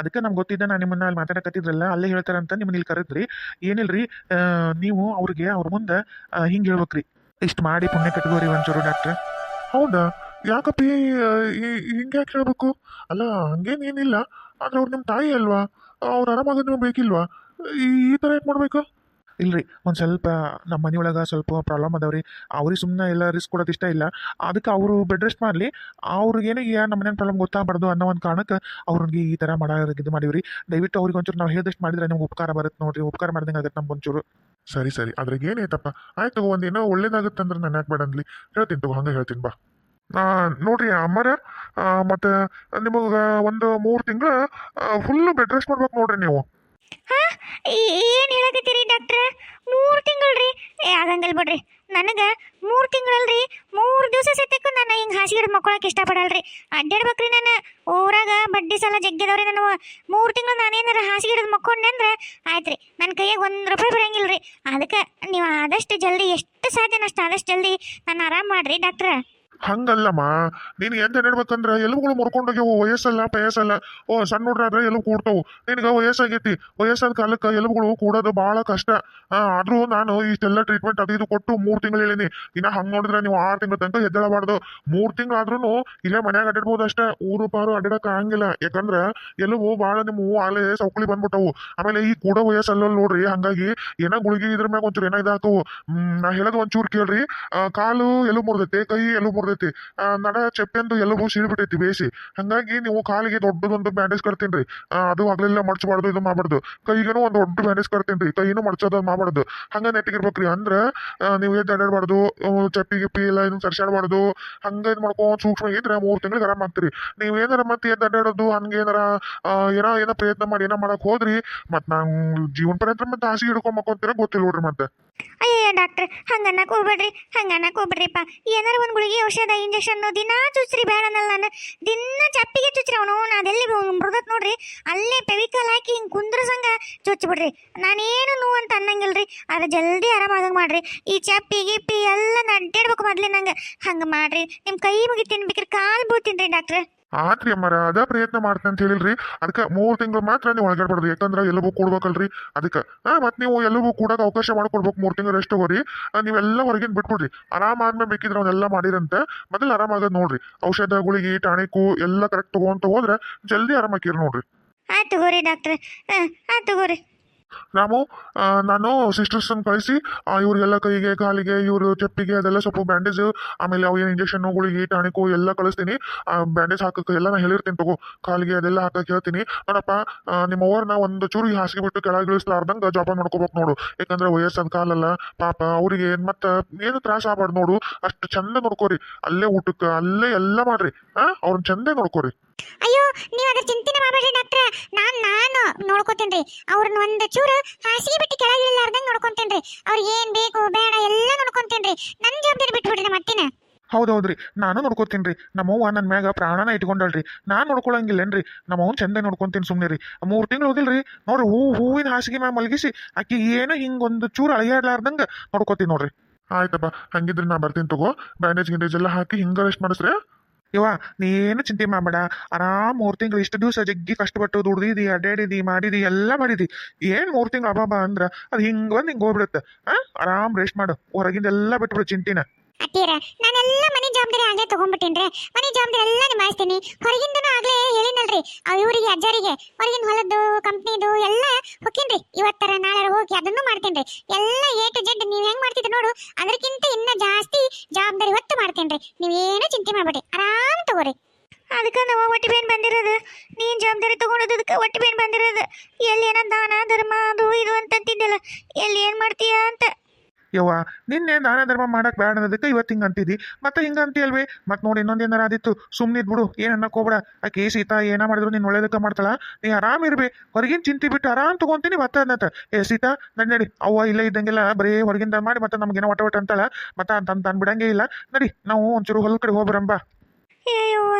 S2: ಅದಕ್ಕೆ ನಮ್ಗೆ ಗೊತ್ತಿದ್ದ ನಾನು ನಿಮ್ಮನ್ನ ಅಲ್ಲಿ ಮಾತಾಡಕತ್ತಿದ್ರಲ್ಲ, ಅಲ್ಲೇ ಹೇಳ್ತಾರಂತ ನಿಮ್ಮನ್ನ ಇಲ್ಲಿ ಕರೆದ್ರಿ. ಏನಿಲ್ರಿ ನೀವು ಅವ್ರಿಗೆ ಅವ್ರ ಮುಂದೆ ಹಿಂಗೆ ಹೇಳ್ಬೇಕ್ರಿ. ಇಷ್ಟು ಮಾಡಿ ಪುಣ್ಯ ಕಟ್ಕೋರಿ ಒಂಚೂರು ಡಾಕ್ಟ್ರ
S3: ಹೌದಾ? ಯಾಕಪ್ಪಿ ಹಿಂಗೆ ಯಾಕೆ ಹೇಳ್ಬೇಕು? ಅಲ್ಲ, ಹಂಗೇನ್ ಏನಿಲ್ಲ. ಆದ್ರೆ ಅವ್ರು ನಿಮ್ಮ ತಾಯಿ ಅಲ್ವಾ? ಅವ್ರು ಆರಾಮಾಗ ನಿಮ್ಗೆ ಬೇಕಿಲ್ವಾ? ಈ ಈ ಥರ ಯಾಕೆ ಮಾಡ್ಬೇಕು?
S2: ಇಲ್ರಿ, ಒಂದು ಸ್ವಲ್ಪ ನಮ್ಮ ಮನೆಯೊಳಗೆ ಸ್ವಲ್ಪ ಪ್ರಾಬ್ಲಮ್ ಅದಾವ್ರಿ. ಅವ್ರಿಗೆ ಸುಮ್ಮನೆ ಎಲ್ಲ ರಿಸ್ಕ್ ಕೊಡೋದು ಇಷ್ಟ ಇಲ್ಲ. ಅದಕ್ಕೆ ಅವರು ಬೆಡ್ ರೆಸ್ಟ್ ಮಾಡಲಿ. ಯಾ ನಮ್ಮ ಮನೇನ ಪ್ರಾಬ್ಲಮ್ ಗೊತ್ತಾಗಬಾರ್ದು ಅನ್ನೋ ಒಂದು ಕಾರಣಕ್ಕೆ ಅವ್ರಿಗೆ ಈ ಥರ ಇದು ಮಾಡೀವ್ರಿ. ದಯವಿಟ್ಟು ಅವ್ರಿಗೆ ಒಂಚೂರು ನಾವು ಹೇಳಿದಷ್ಟು ಮಾಡಿದ್ರೆ ನಮ್ಗೆ ಉಪಕಾರ ಬರುತ್ತೆ ನೋಡಿರಿ. ಉಪಕಾರ ಮಾಡ್ದಂಗೆ ಆಗುತ್ತೆ ನಮ್ಗೆ ಒಂಚೂರು.
S3: ಸರಿ ಸರಿ. ಅದ್ರಾಗ ಏನೈತಪ್ಪ ಆಯ್ತು ಒಂದೇನೋ ಒಳ್ಳೇದಾಗುತ್ತೆ ಅಂದ್ರೆ ನಾನು ಯಾಕೆ ಬೇಡನ್ಲಿ ಹೇಳ್ತೀನಿ ತಗೋ, ಹಂಗೆ ಹೇಳ್ತೀನಿ ಬಾ. ನೋಡ್ರಿ ಅಮ್ಮರ ಮತ್ತೆ ನಿಮಗೆ ಒಂದು ಮೂರು ತಿಂಗಳು ಫುಲ್ ಬೆಡ್ ರೆಸ್ಟ್ ಮಾಡ್ಬೇಕು ನೋಡ್ರಿ ನೀವು.
S1: ಹಾ? ಏನು ಹೇಳಕತ್ತೀರಿ ಡಾಕ್ಟ್ರ? ಮೂರು ತಿಂಗಳ್ರಿ. ಏ, ಆಗಂಗಿಲ್ಲ ಬಿಡ್ರಿ. ನನಗೆ ಮೂರು ತಿಂಗಳಲ್ರಿ. ಮೂರು ದಿವಸ ಸತ್ಯಕ್ಕೂ ನಾನು ಹಿಂಗೆ ಹಾಸಿಗೆ ಮಕ್ಕೊಳಕ್ಕೆ ಇಷ್ಟಪಡಲ್ರಿ. ಅಡ್ಡಾಡ್ಬೇಕ್ರಿ ನಾನು. ಊರಾಗ ಬಡ್ಡಿ ಸಾಲ ಜಗ್ಗಿದವ್ರಿ ನಾನು. ಮೂರು ತಿಂಗಳು ನಾನೇನಾರ ಹಾಸಿಗೆ ಹಿಡಿದು ಮಕ್ಕೊಂಡೆ ಅಂದ್ರೆ ಆಯ್ತು ರೀ ನನ್ನ ಕೈಯಾಗ ಒಂದು ರೂಪಾಯಿ ಬರಂಗಿಲ್ಲ ರೀ ಅದಕ್ಕೆ ನೀವು ಆದಷ್ಟು ಜಲ್ದಿ, ಎಷ್ಟು ಸಾಧ್ಯನಷ್ಟು ಆದಷ್ಟು ಜಲ್ದಿ ನಾನು ಆರಾಮ ಮಾಡ್ರಿ ಡಾಕ್ಟ್ರ.
S3: ಹಂಗಲ್ಲಮ್ಮ. ನೀನು ಎಂತ ನಡ್ಬೇಕಂದ್ರ ಎಲುಬುಗಳು ಮುರ್ಕೊಂಡೋಗ್ಯವು ವಯಸ್ಸಲ್ಲ, ಪಯಸ್ಸಲ್ಲ. ಓ, ಸಣ್ಣ ಹುಡ್ರಾದ್ರೆ ಎಲುಬು ಕೂಡ್ತಾವು. ನಿನ್ಗ ವಯಸ್ಸಾಗೈತಿ. ವಯಸ್ಸಾದ ಕಾಲಕ್ಕೆ ಎಲುಬುಗಳು ಕೂಡೋದು ಬಹಳ ಕಷ್ಟ. ಆದ್ರೂ ನಾನು ಇಷ್ಟೆಲ್ಲ ಟ್ರೀಟ್ಮೆಂಟ್ ಅದು ಇದು ಕೊಟ್ಟು ಮೂರ್ ತಿಂಗಳು ಹೇಳಿನಿ. ಇನ್ನ ಹಂಗ್ ನೋಡಿದ್ರೆ ನೀವು ಆರು ತಿಂಗಳ ತನಕ ಎದ್ದೇಳಬಾರ್ದು. ಮೂರ್ ತಿಂಗಳಾದ್ರೂ ಇಲ್ಲೇ ಮನ್ಯಾಗ ಅಡ್ಡಿಡ್ಬೋದು ಅಷ್ಟೇ. ಊರು ಪಾರು ಅಡ್ಡಾಡಕ್ ಆಗಂಗಿಲ್ಲ. ಯಾಕಂದ್ರ ಎಲುಬು ಭಾಳ ನಿಮ್ಮ ಆಲೇ ಸೌಕಳಿ ಬಂದ್ಬಿಟ್ಟವು. ಆಮೇಲೆ ಈ ಕೂಡ ವಯಸ್ಸಲ್ಲ ನೋಡ್ರಿ, ಹಂಗಾಗಿ ಏನ ಗುಳಿಗೆ ಇದ್ರ ಮ್ಯಾಗ ಒಂಚೂರು ಏನೋ ಇದಾಕವು. ನಾ ಹೇಳೋದು ಒಂಚೂರು ಕೇಳ್ರಿ. ಕಾಲು ಎಲುಬು ಮುರಿದೈತೆ, ಕೈ ಎಲುಬು ಮುರಿದೈತಿ. ಆ, ನಡ ಚಪ್ಪೆಂದು ಎಲ್ಲವೂ ಸೀಳ್ಬಿಟ್ಟೈತಿ ಬೇಸಿ ಹಂಗಾಗಿ ನೀವು ಕಾಲಿಗೆ ದೊಡ್ಡದೊಂದು ಬ್ಯಾಂಡೇಜ್ ಕಟ್ತೀನಿ ಅದು ಹಗಲೆಲ್ಲ ಮಡ್ಚಬಾರ್ದು ಇದು ಮಾಡಬಾರ್ದು. ಕೈಗೇನು ಒಂದು ದೊಡ್ಡ ಬ್ಯಾಂಡೇಜ್ ಕಟ್ತೀನಿ ಕೈನೂ ಮಡ್ಚೋದು ಮಾಡಬಾರ್ದು. ಹಂಗ ನೆಟ್ಟಿಗಿರ್ಬೇಕು ರೀ ಅಂದ್ರೆ ನೀವು ಎದ್ದು ಅಡ್ಡಾಡಬಾರ್ದು ಚಪ್ಪಿ ಗಿಪ್ಪಿ ಇಲ್ಲ ಇದನ್ನ ಸರ್ಸಾಡಬಾರ್ದು. ಹಂಗೆ ಇದು ಮಾಡ್ಕೊಂಡು ಸೂಕ್ಷ್ಮ ಇದ್ರೆ ಮೂರು ತಿಂಗಳಿಗೆ ಆರಾಮ್ ಆಗ್ತೀರಿ. ನೀವು ಏನಾರ ಮತ್ತೆ ಎದ್ದು ಅಡ್ಡಾಡೋದು ಹಂಗೆ ಏನಾರ ಏನೋ ಏನೋ ಪ್ರಯತ್ನ ಮಾಡಿ ಏನೋ ಮಾಡಕ್ ಹೋದ್ರಿ ಮತ್ತು ನಾನು ಜೀವನ ಪರ್ಯಂತ ಮತ್ತೆ ಹಾಸಿಗೆ ಹಿಡ್ಕೊಂಬಕ್ಕೊಂತೀರ ಗೊತ್ತಿಲ್ಲ ನೋಡ್ರಿ ಮತ್ತೆ.
S1: ಅಯ್ಯಯ್ಯ ಡಾಕ್ಟ್ರ್ ಹಂಗನ್ನಕ್ಕೆ ಹೋಗ್ಬೇಡ್ರಿ ಹಂಗನ್ನಕ್ಕೆ ಹೋಗ್ಬೇಡ್ರಿಪ್ಪ ಏನಾರ ಒಂದು ಗುಳಿಗೆ ಔಷಧ ಇಂಜೆಕ್ಷನ್ ದಿನಾ ಚುಚ್ಚ್ರಿ ಬೇಡನಲ್ಲ ನಾನು. ದಿನ ಚಪ್ಪಿಗೆ ಚುಚ್ಚ್ರಿ ಅವನು. ಅದೆಲ್ಲಿ ಮೃದತ್ ನೋಡ್ರಿ, ಅಲ್ಲೇ ಪೆವಿಕಲ್ ಹಾಕಿ ಹಿಂಗೆ ಕುಂದ್ರಸಂಗ ಚುಚ್ಚಿಬಿಡ್ರಿ ನಾನೇನು ನೋವು ಅಂತ ಅನ್ನಂಗಿಲ್ರಿ. ಅದು ಜಲ್ದಿ ಆರಾಮಾದಂಗೆ ಮಾಡ್ರಿ. ಈ ಚಪ್ಪಿ ಗಿಪ್ಪಿ ಎಲ್ಲ ನಡ್ಡಾಡ್ಬೇಕು ಮೊದಲೇ ನಂಗೆ ಹಂಗೆ ಮಾಡ್ರಿ. ನಿಮ್ಮ ಕೈ ಮುಗಿ ಬೇಕ್ರಿ ಕಾಲು ಬೂತೀನಿ ರೀ ಡಾಕ್ಟ್ರ್.
S3: ಆತ್ರಿ ಅಮ್ಮಾರ, ಅದ ಪ್ರಯತ್ನ ಮಾಡ್ತೇನೆ ಅಂತ ಹೇಳಿಲ್ರಿ. ಅದಕ್ಕೆ ಮೂರು ತಿಂಗಳು ಮಾತ್ರ ನೀವು ಒಳಗಾಡ್ಬಾರ್ದು ಯಾಕಂದ್ರೆ ಎಲ್ಲವೂ ಕೊಡ್ಬೇಕಲ್ರಿ. ಅದಕ್ಕೆ ಮತ್ತೆ ನೀವು ಎಲ್ಲವೂ ಕೂಡಕ್ಕೆ ಅವಕಾಶ ಮಾಡ್ಕೊಡ್ಬೇಕು. ಮೂರು ತಿಂಗಳು ರೆಸ್ಟ್ ಹೋಗ್ರಿ. ನೀವೆಲ್ಲ ಹೊರಗಿನ ಬಿಟ್ಬಿಡ್ರಿ. ಆರಾಮ ಆದ್ಮೇಲೆ ಬೇಕಿದ್ರೆ ಅವನ್ನೆಲ್ಲ ಮಾಡಿರಂತೆ. ಮೊದಲು ಆರಾಮಾಗೋದು ನೋಡ್ರಿ. ಔಷಧ, ಗುಳಿಗೆ, ಟಾಣಿಕು ಎಲ್ಲ ಕರೆಕ್ಟ್ ತಗೊಂತ ಹೋದ್ರೆ ಜಲ್ದಿ ಆರಾಮಾಕಿರಿ ನೋಡ್ರಿ.
S1: ಆಯ್ತು ತಗೋರಿ ಡಾಕ್ಟ್ರೆ. ಹಾಂ, ಆಯ್ತು ತಗೋರಿ.
S3: ಆ, ನಾನು ಸಿಸ್ಟರ್ಸ್ ಕಳಿಸಿ ಇವ್ರಿಗೆಲ್ಲ ಕೈಗೆ ಕಾಲಿಗೆ ಇವರು ಚಪ್ಪಿಗೆ ಅದೆಲ್ಲ ಸ್ವಲ್ಪ ಬ್ಯಾಂಡೇಜ್ ಆಮೇಲೆ ಅವು ಏನು ಇಂಜೆಕ್ಷನ್ ಗುಳಿಗೆ ಟಾನಿಕು ಎಲ್ಲ ಕಳಿಸ್ತೀನಿ. ಬ್ಯಾಂಡೇಜ್ ಹಾಕಕ್ಕೆ ಎಲ್ಲ ನಾನು ಹೇಳಿರ್ತೀನಿ ತಗೋ. ಕಾಲಿಗೆ ಅದೆಲ್ಲ ಹಾಕಕ್ಕೆ ಹೇಳ್ತೀನಿ. ನೋಡಪ್ಪ ನಿಮ್ಮ ಅವ್ರನ್ನ ಒಂದು ಚೂರು ಹಾಸಿಗೆ ಬಿಟ್ಟು ಕೆಳಗೆ ಇಳಿಸ್ಲಾರ್ದಂಗೆ ಜೋಪಾನ ಮಾಡ್ಕೋಬೇಕು ನೋಡು. ಯಾಕಂದ್ರೆ ವಯಸ್ಸಾದ ಕಾಲಲ್ಲ ಪಾಪ ಅವರಿಗೆ ಮತ್ತೆ ಏನು ತ್ರಾಸ ಆಗ್ಬಾರ್ದು ನೋಡು. ಅಷ್ಟು ಚಂದ ನೋಡ್ಕೋರಿ. ಅಲ್ಲೇ ಊಟಕ್ಕೆ ಅಲ್ಲೇ ಎಲ್ಲ ಮಾಡ್ರಿ. ಅವ್ರನ್ನ ಚಂದ ನೋಡ್ಕೋರಿ.
S1: ಅಯ್ಯೋ ನೀವು ಅದ್ರ ಚಿಂತೆನೆ ಮಾಡಬೇಡ್ರಿ ಡಾಕ್ಟ್ರ. ನಾನು ನಾನು ನೋಡ್ಕೋತೇನ್ರಿ. ಅವ್ರನ್ನ ಒಂದು ಚೂರು ಹಾಸಿಗೆ ಬಿಟ್ಟು ಕೆಳಗೆ ಇಳಿಲಾರ್ದಂಗ್ ನೋಡ್ಕೊಂತೇನ್ರಿ. ಅವ್ರಿಗೆ ಏನ್ ಬೇಕು ಬೇಡ ಎಲ್ಲ ನೋಡ್ಕೊಂತೇನ್ರಿ. ನನ್ ಜವಾಬ್ದಾರಿ ಬಿಟ್ಬಿಡ್ರಿ ಮತ್ತಿನ
S2: ಹೌದೌದ್ರಿ. ನಾನು ನೋಡ್ಕೋತೀನಿ ರೀ ನಮ್ಮವ್ವ ನನ್ನ ಮ್ಯಾಗ ಪ್ರಾಣನ ಇಟ್ಕೊಂಡಳ್ರಿ. ನಾನು ನೋಡ್ಕೊಳಂಗಿಲ್ಲೇನ್ರಿ. ನಮ್ಮವ್ನ ಚಂದ ನೋಡ್ಕೊಂತೀನಿ ಸುಮ್ಮನೆ ರೀ ಮೂರು ತಿಂಗಳು ರೀ ನೋಡ್ರಿ ಹೂ ಹೂವಿನ ಹಾಸಿಗೆ ಮ್ಯಾಗ ಮಲಗಿಸಿ ಆಕಿ ಏನು ಹಿಂಗೊಂದು ಚೂರು ಅಳಿಯಾಡ್ಲಾರ್ದಂಗೆ ನೋಡ್ಕೋತೀನಿ ನೋಡ್ರಿ.
S3: ಆಯ್ತಪ್ಪ ಹಂಗಿದ್ರೆ ನಾ ಬರ್ತೀನಿ ತಗೋ. ಬ್ಯಾಂಡೇಜ್ ಗಿಂಡೇಜ್ ಎಲ್ಲ ಹಾಕಿ ಹಿಂಗ ರೆಸ್ಟ್ ಮಾಡಿಸ್ರೆ.
S2: ಇವ ನೀನು ಚಿಂತೆ ಮಾಡಬೇಡ. ಆರಾಮ್ ಮೂರು ತಿಂಗಳು ಇಷ್ಟು ದಿವಸ ಜಗ್ಗಿ ಕಷ್ಟಪಟ್ಟು ದುಡ್ದಿದಿ, ಅಡ್ಡಾಡಿದಿ, ಮಾಡಿದಿ, ಎಲ್ಲ ಮಾಡಿದಿ. ಏನು ಮೂರು ತಿಂಗಳು ಅಬಾಬ ಅಂದ್ರ ಅದು ಹಿಂಗೆ ಬಂದು ಹಿಂಗೆ ಹೋಗ್ಬಿಡುತ್ತೆ. ಆ? ಆರಾಮ್ ರೆಸ್ಟ್ ಮಾಡು. ಹೊರಗಿಂದ ಎಲ್ಲ ಬಿಟ್ಬಿಡು ಚಿಂತಿನ
S1: ಅತ್ತೀರ, ನಾನೆಲ್ಲ ಮನೆ ಜವಾಬ್ದಾರಿ ಆಗ್ಲೇ ತಗೊಂಡ್ಬಿಟ್ಟೇನ್ರಿ ಮನೆ ಜವಾಬ್ದಾರಿ ಎಲ್ಲ ನಿಭಾಯಿಸ್ತೀನಿ. ಹೊರಗಿಂದನೂ ಆಗ್ಲೇ ಹೇಳಿನಲ್ರಿ. ಇವರಿಗೆ ಅಜ್ಜರಿಗೆ, ಹೊರಗಿನ ಹೊಲದ್ದು ಕಂಪ್ನಿದು ಎಲ್ಲ ಹೊಕ್ಕೇನ್ರಿ. ಇವತ್ತರ ನಾಳೆ ಹೋಗಿ ಅದನ್ನು ಮಾಡ್ತೇನ್ರಿ. ಎಲ್ಲ ಎ ಟು ಜೆಡ್ ನೀವು ಹೆಂಗ್ ಮಾಡ್ತಿದ್ರಿ ನೋಡು. ಅದಕ್ಕಿಂತ ಇನ್ನ ಜಾಸ್ತಿ ಜವಾಬ್ದಾರಿ ಹೊತ್ತು ಮಾಡ್ತೇನ್ರಿ. ನೀವೇನು ಚಿಂತೆ ಮಾಡ್ಬೇಡಿ. ತಗೋರಿ ಅದಕ್ಕೆ ನಾವು ಒಟ್ಟಿ ಬೇನ್ ಬಂದಿರೋದು. ನೀನು ಜವಾಬ್ದಾರಿ ತೊಗೊಂಡೋದಕ್ಕೆ ಒಟ್ಟಿ ಬೇನ್ ಬಂದಿರೋದು. ಎಲ್ಲಿ ಏನೋ ದಾನ ಧರ್ಮ ಅದು ಇದು ಅಂತಂತಿದ್ದಲ್ಲ ಎಲ್ಲಿ ಏನು ಮಾಡ್ತೀಯ ಅಂತ.
S2: ಯವ್ವ ನಿನ್ನೆ ದಾನ ಧರ್ಮ ಮಾಡಕ್ಕೆ ಬೇಡ ಅನ್ನೋದಕ್ಕೆ ಇವತ್ತು ಹಿಂಗೆ ಅಂತಿದ್ದಿ ಮತ್ತೆ ಹಿಂಗೆ ಅಂತೀಯಲ್ವೇ? ಮತ್ತೆ ನೋಡಿ ಇನ್ನೊಂದು ಏನಾರ ಆದಿತ್ತು. ಸುಮ್ಮನೆ ಬಿಡು ಏನು ಹೋಗ್ಬೇಡ. ಆಕೆ ಸೀತಾ ಏನ ಮಾಡಿದ್ರು ನೀನು ಒಳ್ಳೇದಕ್ಕೆ ಮಾಡ್ತಾಳ? ನೀ ಆರಾಮ್ ಇರ್ಬೇ. ಹೊರಗಿನ ಚಿಂತೆ ಬಿಟ್ಟು ಆರಾಮ್ ತಗೊಂತೀನಿ ಮತ್ತೆ ಅನ್ನತ್ತ. ಏ ಸೀತಾ ನಡಿ ನಡಿ. ಅವ್ವ ಇಲ್ಲ ಇದ್ದಂಗೆಲ್ಲ ಬರೀ ಹೊರಗಿಂದ ಮಾಡಿ ಮತ್ತೆ ನಮ್ಗೇನೋ ಒಟ್ಟ ಒಟ್ಟ ಅಂತಾಳ. ಮತ್ತೆ ಅಂತ ಅಂತ ಅನ್ಬಿಡಂಗೇ ಇಲ್ಲ. ನಡಿ ನಾವು ಒಂಚೂರು ಹೊಲ ಕಡೆ ಹೋಗ್ಬರಂಬ
S1: ಅಯ್ಯವ್ವ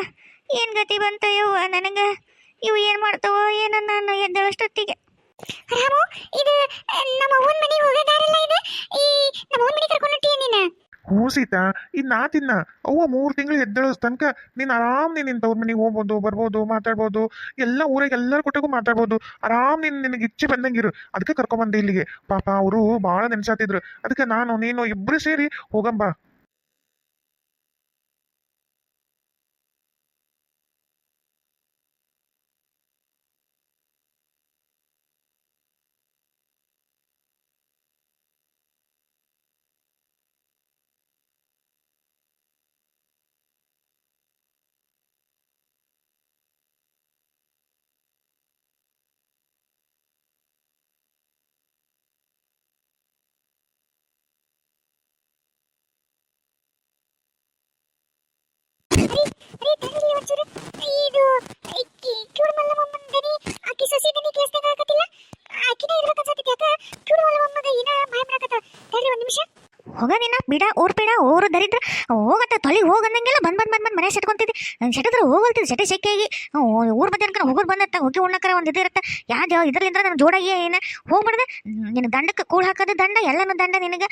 S1: ಏನ್ ಗತಿ ಬಂತ ಯವ್ವ ನನಗ? ಇವು ಏನ್ ಮಾಡ್ತಾವೋ ಏನನ್ನ ನಾನು ಎದ್ದಳಷ್ಟೊತ್ತಿಗೆ. ರಾಮು, ಇದು, ನಮ್ಮ ಅವ್ವನ ಮನೆಗೆ ಹೋಗೋದಾರಲ್ಲ ಇದು? ಈ, ನಮ್ಮ ಅವ್ವನ ಮನೆಗೆ ಕರ್ಕೊಂಡು ಹೊಂಟಿಯ
S2: ಹ್ಞೂ ಸೀತಾ ಇನ್ನು ನಾ ತಿನ್ನ. ಅವ್ವ ಮೂರು ತಿಂಗಳು ಎದ್ದೇಳೋ ತನಕ ನೀನು ಆರಾಮ್ ನೀನು ನಿನ್ನ ತವ್ರ ಮನೆಗೆ ಹೋಗ್ಬೋದು, ಬರ್ಬೋದು, ಮಾತಾಡ್ಬೋದು. ಎಲ್ಲ ಊರಾಗ ಎಲ್ಲರ ಕೊಟ್ಟಗೂ ಮಾತಾಡ್ಬೋದು. ಆರಾಮ್ ನೀನು ನಿನಗೆ ಇಚ್ಛೆ ಬಂದಂಗಿರು ಅದಕ್ಕೆ ಕರ್ಕೊಂಬಂದೆ ಇಲ್ಲಿಗೆ. ಪಾಪ ಅವರು ಭಾಳ ನೆನ್ಸಾತಿದ್ರು. ಅದಕ್ಕೆ ನಾನು, ನೀನು ಇಬ್ಬರು ಸೇರಿ ಹೋಗಂಬ.
S1: ರೀ ತಂಗಿ ಒಂಚೂರು ಇದು ಕ್ಯೂರ್ ಮಲ್ಲಮ್ಮನ ದನಿ ಆಕಿ ಸಸಿ ದನಿ ಕೇಳಿಸ್ದಾಗ ಆಗತ್ತಿಲ್ಲ ಆಕಿನೇ ಇರ್ಬೇಕು ಅನ್ಸತ್ತೈತಿ ಯಾಕ ಕ್ಯೂರ್ ಮಲ್ಲಮ್ಮಗ ಏನ ಭಯ ಮಾಡಕತ್ತ ತಡ್ರಿ ಒಂದ್ ನಿಮಿಷ ಹೋಗ ನೀನ ಬಿಡ ಊರ್ ಬಿಡ ಊರು ದರಿದ್ರ ಹೋಗತ್ತ ತೊಲಿ ಹೋಗಂದಂಗೆಲ್ಲ ಬಂದ್ ಬಂದ್ ಬಂದ್ ಬಂದ್ ಮನೆ ಯಾಕೆ ಸೆಟ್ಕೊಂತಿದ್ದಿ ಸೆಟದ್ರ ಸೆಕೆ ಆಗಿ ಊರ್ ಅನ್ಕೊಂಡು ಹೋಗೋದು ಬಂದತ್ತ ಹೋಗಿ ಉಣ್ಣಕರ ಒಂದು ಇರತ್ತೆ. ಯಾವ್ದು ಯಾವ ಇದರಿಂದ ನನ್ನ ಜೋಡಾಗಿ ಏನು ಹೋಗ್ಬಿಡದೆ ನಿನ್ನ ದಂಡಕ್ಕೆ ಕೂಳ್ ಹಾಕೋದು ದಂಡ, ಎಲ್ಲನೂ ದಂಡ ನಿನಗೆ.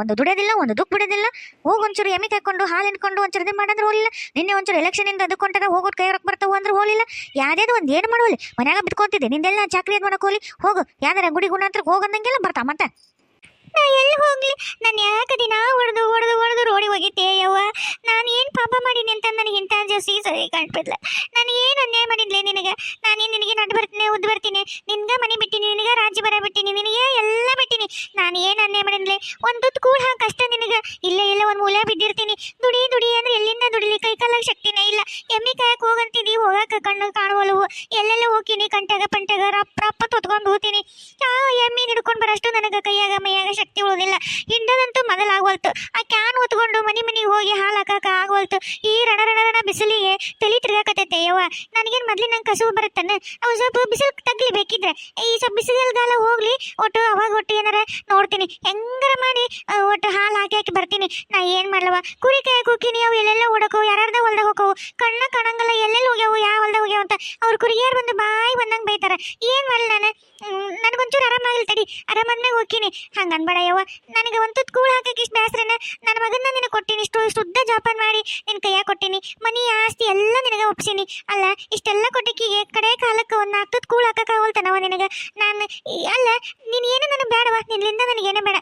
S1: ಒಂದು ದುಡಿಯೋದಿಲ್ಲ, ಒಂದು ದುಃಖ ಬಿಡೋದಿಲ್ಲ. ಹೋಗಿ ಒಂಚೂರು ಎಮ್ಮೆ ಕಾಯ್ಕೊಂಡು, ಹಾಲು ಹಿಂಡ್ಕೊಂಡು ಒಂಚೂರು ಇದು ಮಾಡಂದ್ರೆ ಹೋಲಿಲ್ಲ ನಿನ್ನೆ ಒಂಚೂರು ಎಲೆಕ್ಷನ್ ಇಂದ ಅದಕ್ಕೊಂಟಾರ ಹೋಗೋದು ಕೈ ರೊಕ್ಕ ಬರ್ತಾವ ಅಂದ್ರೆ ಹೋಲಿಲ್ಲ ಯಾವುದೇ ಒಂದು ಏನು ಮಾಡೋಲಿ. ಮನ್ಯಾಗ ಬಿಟ್ಕೊಂತಿದ್ದೆ ನಿಂದೆಲ್ಲ ಚಾಕ್ರಿ ಇದು ಮಾಡಕ್ ಹೋಲಿ ಹೋಗು. ಯಾವ್ದಾರ ಗುಡಿ ಗುಣ ಅಂತ ಹೋಗಂದಂಗೆಲ್ಲ ಬರ್ತಾ ಮತ್ತೆ. ನಾ ಎಲ್ಲಿ ಹೋಗ್ಲಿ? ನಾನು ಯಾಕೆ ದಿನ ಹೊಡೆದು ಹೊಡೆದು ಹೊಡೆದು ರೋಡಿ ಹೋಗಿದ್ದೆ ಯವ್ವ? ನಾನು ಏನು ಪಾಪ ಮಾಡೀನಿ ಅಂತ ನನಗೆ ಇಂಥ ಜೋಸಿ ಸರಿ ಕಾಣ್ಬಿಡ್ಲ ನಾನು ಏನು ಅನ್ಯಾಯ ಮಾಡಿದ್ಲೆ ನಿನಗೆ? ನಾನೇನು ನಿನಗೆ ನಡ್ ಬರ್ತೀನಿ ಉದ್ದು ಬರ್ತೀನಿ? ನಿನ್ಗೆ ಮನೆ ಬಿಟ್ಟಿನಿ, ನಿನಗೆ ರಾಜ್ಯ ಬರ ಬಿಟ್ಟಿನಿ, ನಿನಗೆ ಎಲ್ಲ ಬಿಟ್ಟಿನಿ. ನಾನು ಏನು ಅನ್ಯಾಯ ಮಾಡಿದ್ಲೆ? ಒಂದು ಕೂಡ ಹಾಕಿ ನಿನಗ ನಿನಗೆ. ಇಲ್ಲೇ ಇಲ್ಲ ಒಂದು ಮೂಲೆ ಬಿದ್ದಿರ್ತೀನಿ. ದುಡಿ ದುಡಿ ಅಂದ್ರೆ ಎಲ್ಲಿಂದ ದುಡಿಲಿ? ಕೈ ಕಾಲಕ್ಕೆ ಶಕ್ತಿನೇ ಇಲ್ಲ. ಎಮ್ಮಿ ಕಾಯಕ್ಕೆ ಹೋಗಂತೀನಿ ಹೋಗಕ್ಕೆ ಕಣ್ಣು ಕಾಣುವಲ್ಲವು ಎಲ್ಲೆಲ್ಲ ಹೋಗಿನಿ ಕಂಟೆಗ ಪಂಟೆಗ, ರಪ್ಪ ರಪ್ಪ ತೊತ್ಕೊಂಡು ಹೋಗ್ತೀನಿ. ಆ ಎಮ್ಮಿ ಹಿಡ್ಕೊಂಡು ಬರಷ್ಟು ನನಗೆ ಕೈಯಾಗ, ಮೈಯಾಗ ಶಕ್ತಿ ಉಳಿದಿಲ್ಲ. ಹಿಂಡದಂತೂ ಮೊದಲಾಗ್ವಲ್ತು. ಆ ಕ್ಯಾನ್ ಹೊತ್ಕೊಂಡು ಮನೆ ಮನೆಗೆ ಹೋಗಿ ಹಾಲು ಹಾಕಾಕ ಆಗ್ವಲ್ತು. ಈ ರಣ ರಣ ರಣ ಬಿಸಿಲಿಗೆ ತಲೆ ತಿರ್ಗಾಕತ್ತೈತೆ, ಯವ್ವ. ನನಗೇನು ಮೊದ್ಲು ನಂಗೆ ಕಸುವು ಬರುತ್ತಾನೆ? ಅವು ಸ್ವಲ್ಪ ಬಿಸಿಲು ತಗ್ಲಿ ಬೇಕಿದ್ರೆ. ಈ ಸ್ವಲ್ಪ ಬಿಸಿಲುಗಾಲ ಹೋಗ್ಲಿ. ಒಟ್ಟು ಅವಾಗ ಒಟ್ಟು ಏನಾರ ನೋಡ್ತೀನಿ. ಹೆಂಗಾರ ಮಾಡಿ ಒಟ್ಟು ಹಾಲು ಹಾಕಿ ಹಾಕಿ ಬರ್ತೀನಿ. ನಾ ಏನು ಮಾಡ್ಲವ ಕುರಿ ಕಾಯಕ್ಕೆ ಹೋಗ್ತೀನಿ ಅವು ಎಲ್ಲೆಲ್ಲ ಓಡಕವು ಯಾರ್ಯಾರ್ದ ಹೊಲ್ದಾಗ ಹೋಗವು ಕಣ್ಣ ಕಾಣಂಗಲ್ಲ, ಎಲ್ಲೆಲ್ಲಿ ಹೋಗ್ಯಾವು, ಯಾವ ಹೊಲ್ದಾಗ ಹೋಗ್ಯಾವ ಅಂತ ಅವ್ರ ಕುರಿಯರ್ ಬಂದು ಬಾಯಿ ಬಂದಂಗೆ ಬೈತಾರೆ. ಏನು ಮಾಡಲಿ ನಾನು? ನನಗೊಂಚೂರು ಆರಾಮಾಗಿಲ್ಲ ತಡಿ ಆರಾಮಾದ್ಮೇಲೆ ಹೋಗ್ತೀನಿ. ಹಂಗೆ ಅನ್ಬೇಡ ಯವ್ವ ನನಗೆ ಒಂದು ಕೂಳು ಹಾಕಕ್ಕೆ ಇಷ್ಟು ಬೇಸರನ ನನ್ನ ಮಗನ ನಿನಗೆ ಕೊಟ್ಟಿನಿ ಇಷ್ಟು ಶುದ್ಧ ಜೋಪಾನ ಮಾಡಿ ನಿನ್ನ ಕೈಯಾಗ ಕೊಟ್ಟಿನಿ ಮನಿ ಆಸ್ತಿ ಎಲ್ಲ ನಿನಗೆ ಒಪ್ಸಿನಿ ಅಲ್ಲ, ಇಷ್ಟೆಲ್ಲ ಕೊಟ್ಟಿಕ್ಕಿಗೆ ಕಡೆ ಕಾಲಕ್ಕೆ ಒಂದು ನಾಲ್ಕು ಕೂಳು ಹಾಕಕ್ಕಾಗಲ್ತನವ ನಿನಗೆ? ನಾನು, ಅಲ್ಲ, ನೀನು ಏನು ನನಗೆ ಬೇಡವ ನಿನ್ನಿಂದ ನನಗೇನೇ ಬೇಡ.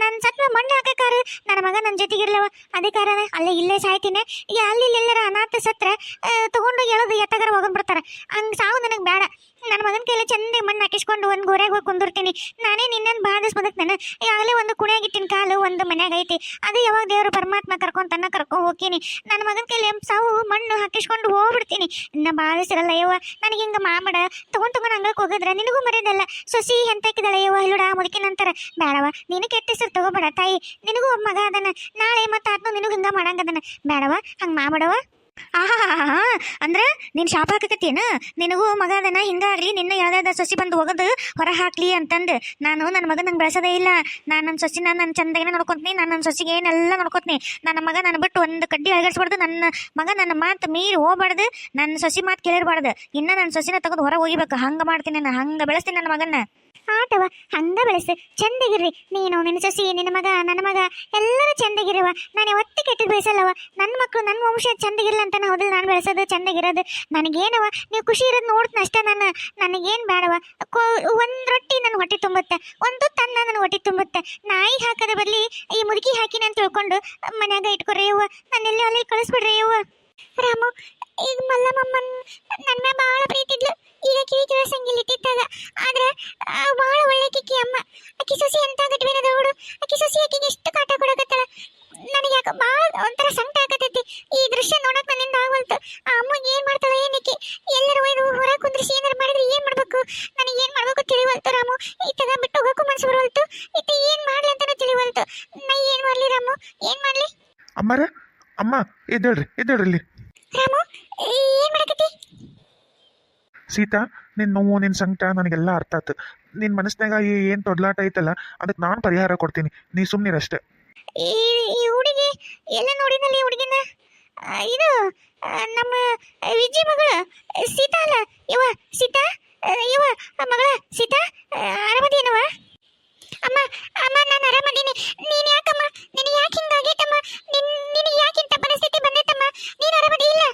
S1: ನನ್ನ ಸತ್ವ ಮಣ್ಣು ಹಾಕಕ್ಕಾರ ನನ್ನ ಮಗ ನನ್ನ ಜೊತೆಗಿರ್ಲವ ಅದೇ ಕಾರಣ. ಅಲ್ಲೇ, ಇಲ್ಲೇ ಸಾಯ್ತೀನಿ. ಈಗ ಅಲ್ಲಿ ಎಲ್ಲರ ಅನಾಥ ಸತ್ರ ಆ, ತಗೊಂಡು ಎಳೆದು ಎತ್ತಗಾರ ಹೋಗನ್ ಬಿಡ್ತಾರೆ ಹಂಗೆ ಸಾವು ನನಗೆ ಬೇಡ. ನನ್ನ ಮಗನ ಕೈಲಿ ಚಂದ ಮಣ್ಣು ಹಾಕಿಸ್ಕೊಂಡು ಒಂದು ಗೋರೆಗೆ ಹೋಗಿ ಕುಂದಿರ್ತೀನಿ. ನಾನೇ ನಿನ್ನನ್ನು ಬಾಧಿಸ್ ನಾನು. ಈಗಾಗಲೇ ಒಂದು ಕುಣಿಯಾಗಿಟ್ಟಿನ ಕಾಲು, ಒಂದು ಮನ್ಯಾಗ ಐತಿ. ಅದು ಯಾವಾಗ ದೇವರು ಪರಮಾತ್ಮ ಕರ್ಕೊಂತನ ಕರ್ಕೊಂಡು ಹೋಗ್ತೀನಿ. ನನ್ನ ಮಗನ ಕೈಲಿ ಸಾವು, ಮಣ್ಣು ಹಾಕಿಸ್ಕೊಂಡು ಹೋಗ್ಬಿಡ್ತೀನಿ. ಇನ್ನ ಬಾಧಿಸಿರಲ್ಲ ಯವ್ವ. ನನಗೆ ಹಿಂಗೆ ಮಾಮಡ ತಗೊಂಡ್ ತಗೊಂಡ್ ಹಂಗಕ್ಕೆ ಹೋಗಿದ್ರೆ ನಿನಗೂ ಮರ್ಯಾದಲ್ಲ. ಸೊಸಿ ಎಂತಕ್ಕಿದಾಳೆ ಯವ್ವ? ಇಲ್ಲುಡ ಮುದುಕಿ ನಂತರ ಬೇಡವ ನೀನು ಕೆಟ್ಟ ಹೆಸರು ತಗೋಬೇಡ ತಾಯಿ. ನಿನಗೂ ಮಗ ಅದನ. ನಾಳೆ ಮತ್ತೆ ಆತ್ಮ ನಿನಗೂ ಹಿಂಗೆ ಮಾಡಂಗದನ. ಬೇಡವ ಹಂಗೆ ಮಾಡವ ಆಹಾ ಅಂದ್ರೆ ನೀನ್ ಶಾಪ ಹಾಕಕತ್ತೇನ ನಿನಗೂ ಮಗ ಅದನ್ನ ಹಿಂಗಾಗ್ಲಿ ನಿನ್ನ ಯಾವ್ದಾದ ಸೊಸಿ ಬಂದು ಹೋಗೋದು, ಹೊರ ಹಾಕ್ಲಿ ಅಂತಂದು ನಾನು ನನ್ನ ಮಗ ನಂಗೆ ಬೆಳೆಸೋದೇ ಇಲ್ಲ. ನಾನು ನನ್ನ ಸೊಸಿನ ನನ್ನ ಚಂದಾಗಿನ ನೋಡ್ಕೊತೀನಿ, ನಾನು ನನ್ನ ಸೊಸಿಗೆ ಏನೆಲ್ಲ ನೋಡ್ಕೊತೀನಿ. ನನ್ನ ಮಗ ನನ್ನ ಬಿಟ್ಟು ಒಂದು ಕಡ್ಡಿ ಅಳಗಡಿಸ್ಬಾರ್ದು, ನನ್ನ ಮಗ ನನ್ನ ಮಾತು ಮೀರಿ ಹೋಗ್ಬಾರ್ದು, ನನ್ನ ಸೊಸಿ ಮಾತು ಕೇಳಿರ್ಬಾರ್ದು. ಇನ್ನ ನನ್ನ ಸೊಸಿನ ತಗೊಂಡು ಹೊರ ಹೋಗಿಬೇಕು, ಹಂಗೆ ಮಾಡ್ತೀನಿ ನಾನು, ಹಂಗೆ ಬೆಳೆಸ್ತೀನಿ ನನ್ನ ಮಗನ್ನ. ಆಟವ, ಹಂಗ ಬೆಳೆಸು. ಚಂದಗಿರ್ರಿ, ನೀನು ನಿನ್ನ ಸೊಸಿ ನಿನ್ನ ಮಗ, ನನ್ನ ಮಗ, ಎಲ್ಲರೂ ಚಂದಗಿರವ ನಾನು ಒತ್ತಿ ಕೆಟ್ಟದ್ದು ಬೆಳೆಸಲ್ಲವ. ನನ್ನ ಮಕ್ಕಳು ನನ್ನ ವಂಶ ಚಂದಗಿರಲ್ಲ ಅಂತ ಹೌದಲ್ಲ ನಾನು ಬೆಳೆಸೋದು ಚಂದಗಿರೋದು. ನನಗೇನವ, ನೀವು ಖುಷಿ ಇರೋದು ನೋಡ್ತೀನಿ ಅಷ್ಟೇ ನಾನು. ನನಗೇನು ಬೇಡವ ಒಂದು ರೊಟ್ಟಿ ನನ್ನ ಹೊಟ್ಟೆ ತುಂಬುತ್ತೆ. ಒಂದು ತನ್ನ ನನ್ನ ಹೊಟ್ಟೆ ತುಂಬುತ್ತೆ. ನಾಯಿ ಹಾಕದ ಬದಲಿ ಈ ಮುದುಕಿ ಹಾಕಿ ನಾನು ತಿಳ್ಕೊಂಡು ಮನ್ಯಾಗ ಇಟ್ಕೊರಿ ಯವ್ವ ನನ್ನೆಲ್ಲಿ ಅಲ್ಲಿ ಕಳಿಸ್ಬಿಡ್ರಿ ಯವ್ವ ರಾಮು, ಈಗ ಮಲ್ಲಮ್ಮನ್ ನನ್ನ ಭಾಳ ಪ್ರೀತಿದ್ಲು ಈಗ ಕಿವಿ ಕೇಳಿಸಂಗಿಲ್ಲ ಇಟ್ಟಿದ್ದಾಗ ಆದ್ರೆ ಭಾಳ ಒಳ್ಳೆ ಕಿಕ್ಕಿ ಅಮ್ಮ. ಅಕ್ಕಿ ಸೊಸಿ ಅಂತ ಗಟ್ಬಿನದ ಹುಡು? ಅಕ್ಕಿ ಸೊಸಿ ಅಕ್ಕಿಗೆ ಎಷ್ಟು ಕಾಟ ಕೊಡಕತ್ತಾಳ ನನಗೆ ಯಾಕೆ ಭಾಳ ಒಂಥರ ಸಂಕಟ ಆಗತೈತಿ ಈ ದೃಶ್ಯ ನೋಡಕ್ ನನ್ನಿಂದ ಆಗವಲ್ತು ಆ ಅಮ್ಮಗೆ ಏನ್ ಮಾಡ್ತಾಳ ಏನಕ್ಕೆ ಎಲ್ಲರೂ ಒಯ್ದು ಹೊರ ಕುಂದ್ರಿಸಿ ಏನಾರು ಮಾಡಿದ್ರೆ ಏನ್ ಮಾಡ್ಬೇಕು ನನಗೆ ಏನ್ ಮಾಡ್ಬೇಕು ತಿಳಿವಲ್ತು ರಾಮು ಇತ್ತಗ ಬಿಟ್ಟು ಹೋಗಕ್ಕೂ ಮನ್ಸು ಬರವಲ್ತು ಇತ್ತ ಏನ್ ಮಾಡ್ಲಿ ಅಂತಾನು ತಿಳಿವಲ್ತು ನಾ ಏನ್ ಮಾಡ್ಲಿ ರಾಮು ಏನ್ ಮಾಡ್ಲಿ
S2: ಅಮ್ಮಾರ ಅಮ್ಮ ಎದ್ದೇಳ್ರಿ ಎದ್ದೇಳ್ರಿ ಇಲ್ಲಿ. ಸೀತಾ ನಿನ್ನ ನೋವು ನಿನ್ನ ಸಂಕಟ ನನಗೆಲ್ಲ ಅರ್ಥ ಆತು. ನಿನ್ನ ಮನಸ್ಸಿನಾಗ ಏನು ತೊಡ್ಲಾಟ ಐತಲ್ಲ ಅದಕ್ಕೆ ನಾನು ಪರಿಹಾರ ಕೊಡ್ತೀನಿ. ನೀ ಸುಮ್ಮನಿರಷ್ಟೇ
S1: ಈ ಈ ಹುಡುಗಿ ಎಲ್ಲ ನೋಡಿನಲ್ಲಿ ಹುಡುಗಿನ? ಇದು ನಮ್ಮ ವಿಜಿ ಮಗಳು ಸೀತಾ ಅಲ್ಲ? ಇವ ಸೀತಾ? ಆ ಮಗಳ ಸೀತಾ? ಆರಾಮದೇನವ ಅಮ್ಮ ಅಮ್ಮ, ನಾನು ಆರಾಮದೀನಿ ನೀನು ಯಾಕಮ್ಮ? ನಿನಗೆ ಯಾಕೆ ನಿನ್ ನಿನಗೆ ಯಾಕೆ ಇಂಥ ಪರಿಸ್ಥಿತಿ ಬಂದೈತಮ್ಮ? ನೀನು ಆರಾಮದಿ ಇಲ್ಲ?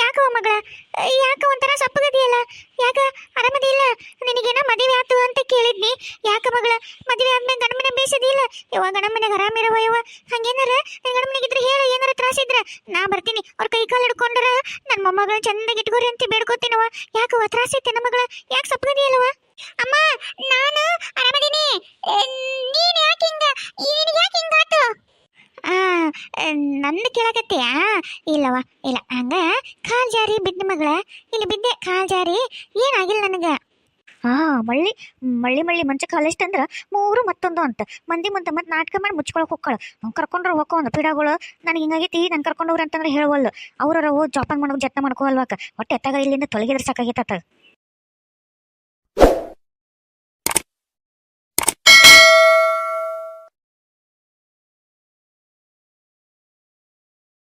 S1: ಯಾಕವ ಮಗಳ? ಯಾಕೋ ಯಾಕ ಒಂಥರ ಸಪ್ಪಗದಿಯಲ್ಲ ಯಾಕ ಆರಾಮದಿ ಇಲ್ಲ? ನಿನಗೇನೋ ಮದುವೆ ಆತು ಅಂತ ಕೇಳಿದ್ನಿ. ಯಾಕ ಮಗಳ? ಮದುವೆ ಆದ್ಮೇಲೆ ಗಣಮನೆ ಮನೆ ಬೇಸದಿಲ್ಲ ಯವ್ವ ಗಣಮನೆಗೆ ಮನೆಗೆ ಆರಾಮಿರವ ಯವ್ವ? ಹಂಗೇನಾರ? ನಿನ್ ಗಂಡ ಮನೆಗೆ ಇದ್ರೆ ಹೇಳು, ಏನಾರ ತ್ರಾಸಿದ್ರ ನಾ ಬರ್ತೀನಿ. ಅವ್ರ ಕೈ ಕಾಲು ಹಿಡ್ಕೊಂಡ್ರ ನನ್ನ ಮೊಮ್ಮಗಳ ಚಂದಾಗಿ ಇಟ್ಕೋರಿ ಅಂತ ಬೇಡ್ಕೋತೀನವ ಯಾಕವ ತ್ರಾಸೈತೆ ನಮ್ಮ ಮಗಳ? ಯಾಕೆ ಸಪ್ಪಗದಿಯಲ್ಲವ ಅಮ್ಮ, ನಾನು ಆರಾಮದೀನಿ ನೀನ್ ಯಾಕೆ ಹಿಂಗ ನಿನಗೆ ಯಾಕೆ ಹಿಂಗಾತು ಆ ನನ್ನ ಕೇಳಕತ್ತೀಯಾ ಇಲ್ಲವ ಇಲ್ಲ ಹಂಗ ಕಾಲ್ ಜಾರಿ ಬಿದ್ದ ಮಗಳ ಇಲ್ಲಿ ಬಿದ್ದೆ ಕಾಲ್ ಜಾರಿ ಏನಾಗಿಲ್ಲ ನನಗ ಹಾ ಮಳ್ಳಿ ಮಳ್ಳಿ ಮಳ್ಳಿ ಕಾಲೆಷ್ಟಂದ್ರ ಮೂರು ಮತ್ತೊಂದು ಅಂತ. ಮಂದಿ ಮುಂದೆ ಮತ್ತೆ ನಾಟಕ ಮಾಡಿ ಮುಚ್ಕೊಳಕ್ ಹೋಗ್ಕಳ ಅವ್ನು ಕರ್ಕೊಂಡ್ರೆ ಹೋಗೋ ಒಂದು ಪೀಡಾಗಳು. ನನಗೆ ಹಿಂಗಾಗೈತಿ ನಂಗೆ ಕರ್ಕೊಂಡವ್ರು ಅಂತಂದ್ರೆ ಹೇಳವಲ್ಲು ಅವ್ರರ ಹೋಗಿ ಜೋಪಾನ ಮಾಡೋಕೆ, ಜತ್ನ ಮಾಡ್ಕೋಲ್ವಾಕ ಹೊಟ್ಟೆ ಎತ್ತಾಗ ಇಲ್ಲಿಂದ ತೊಲಗಿದ್ರೆ ಸಾಕಾಗೈತ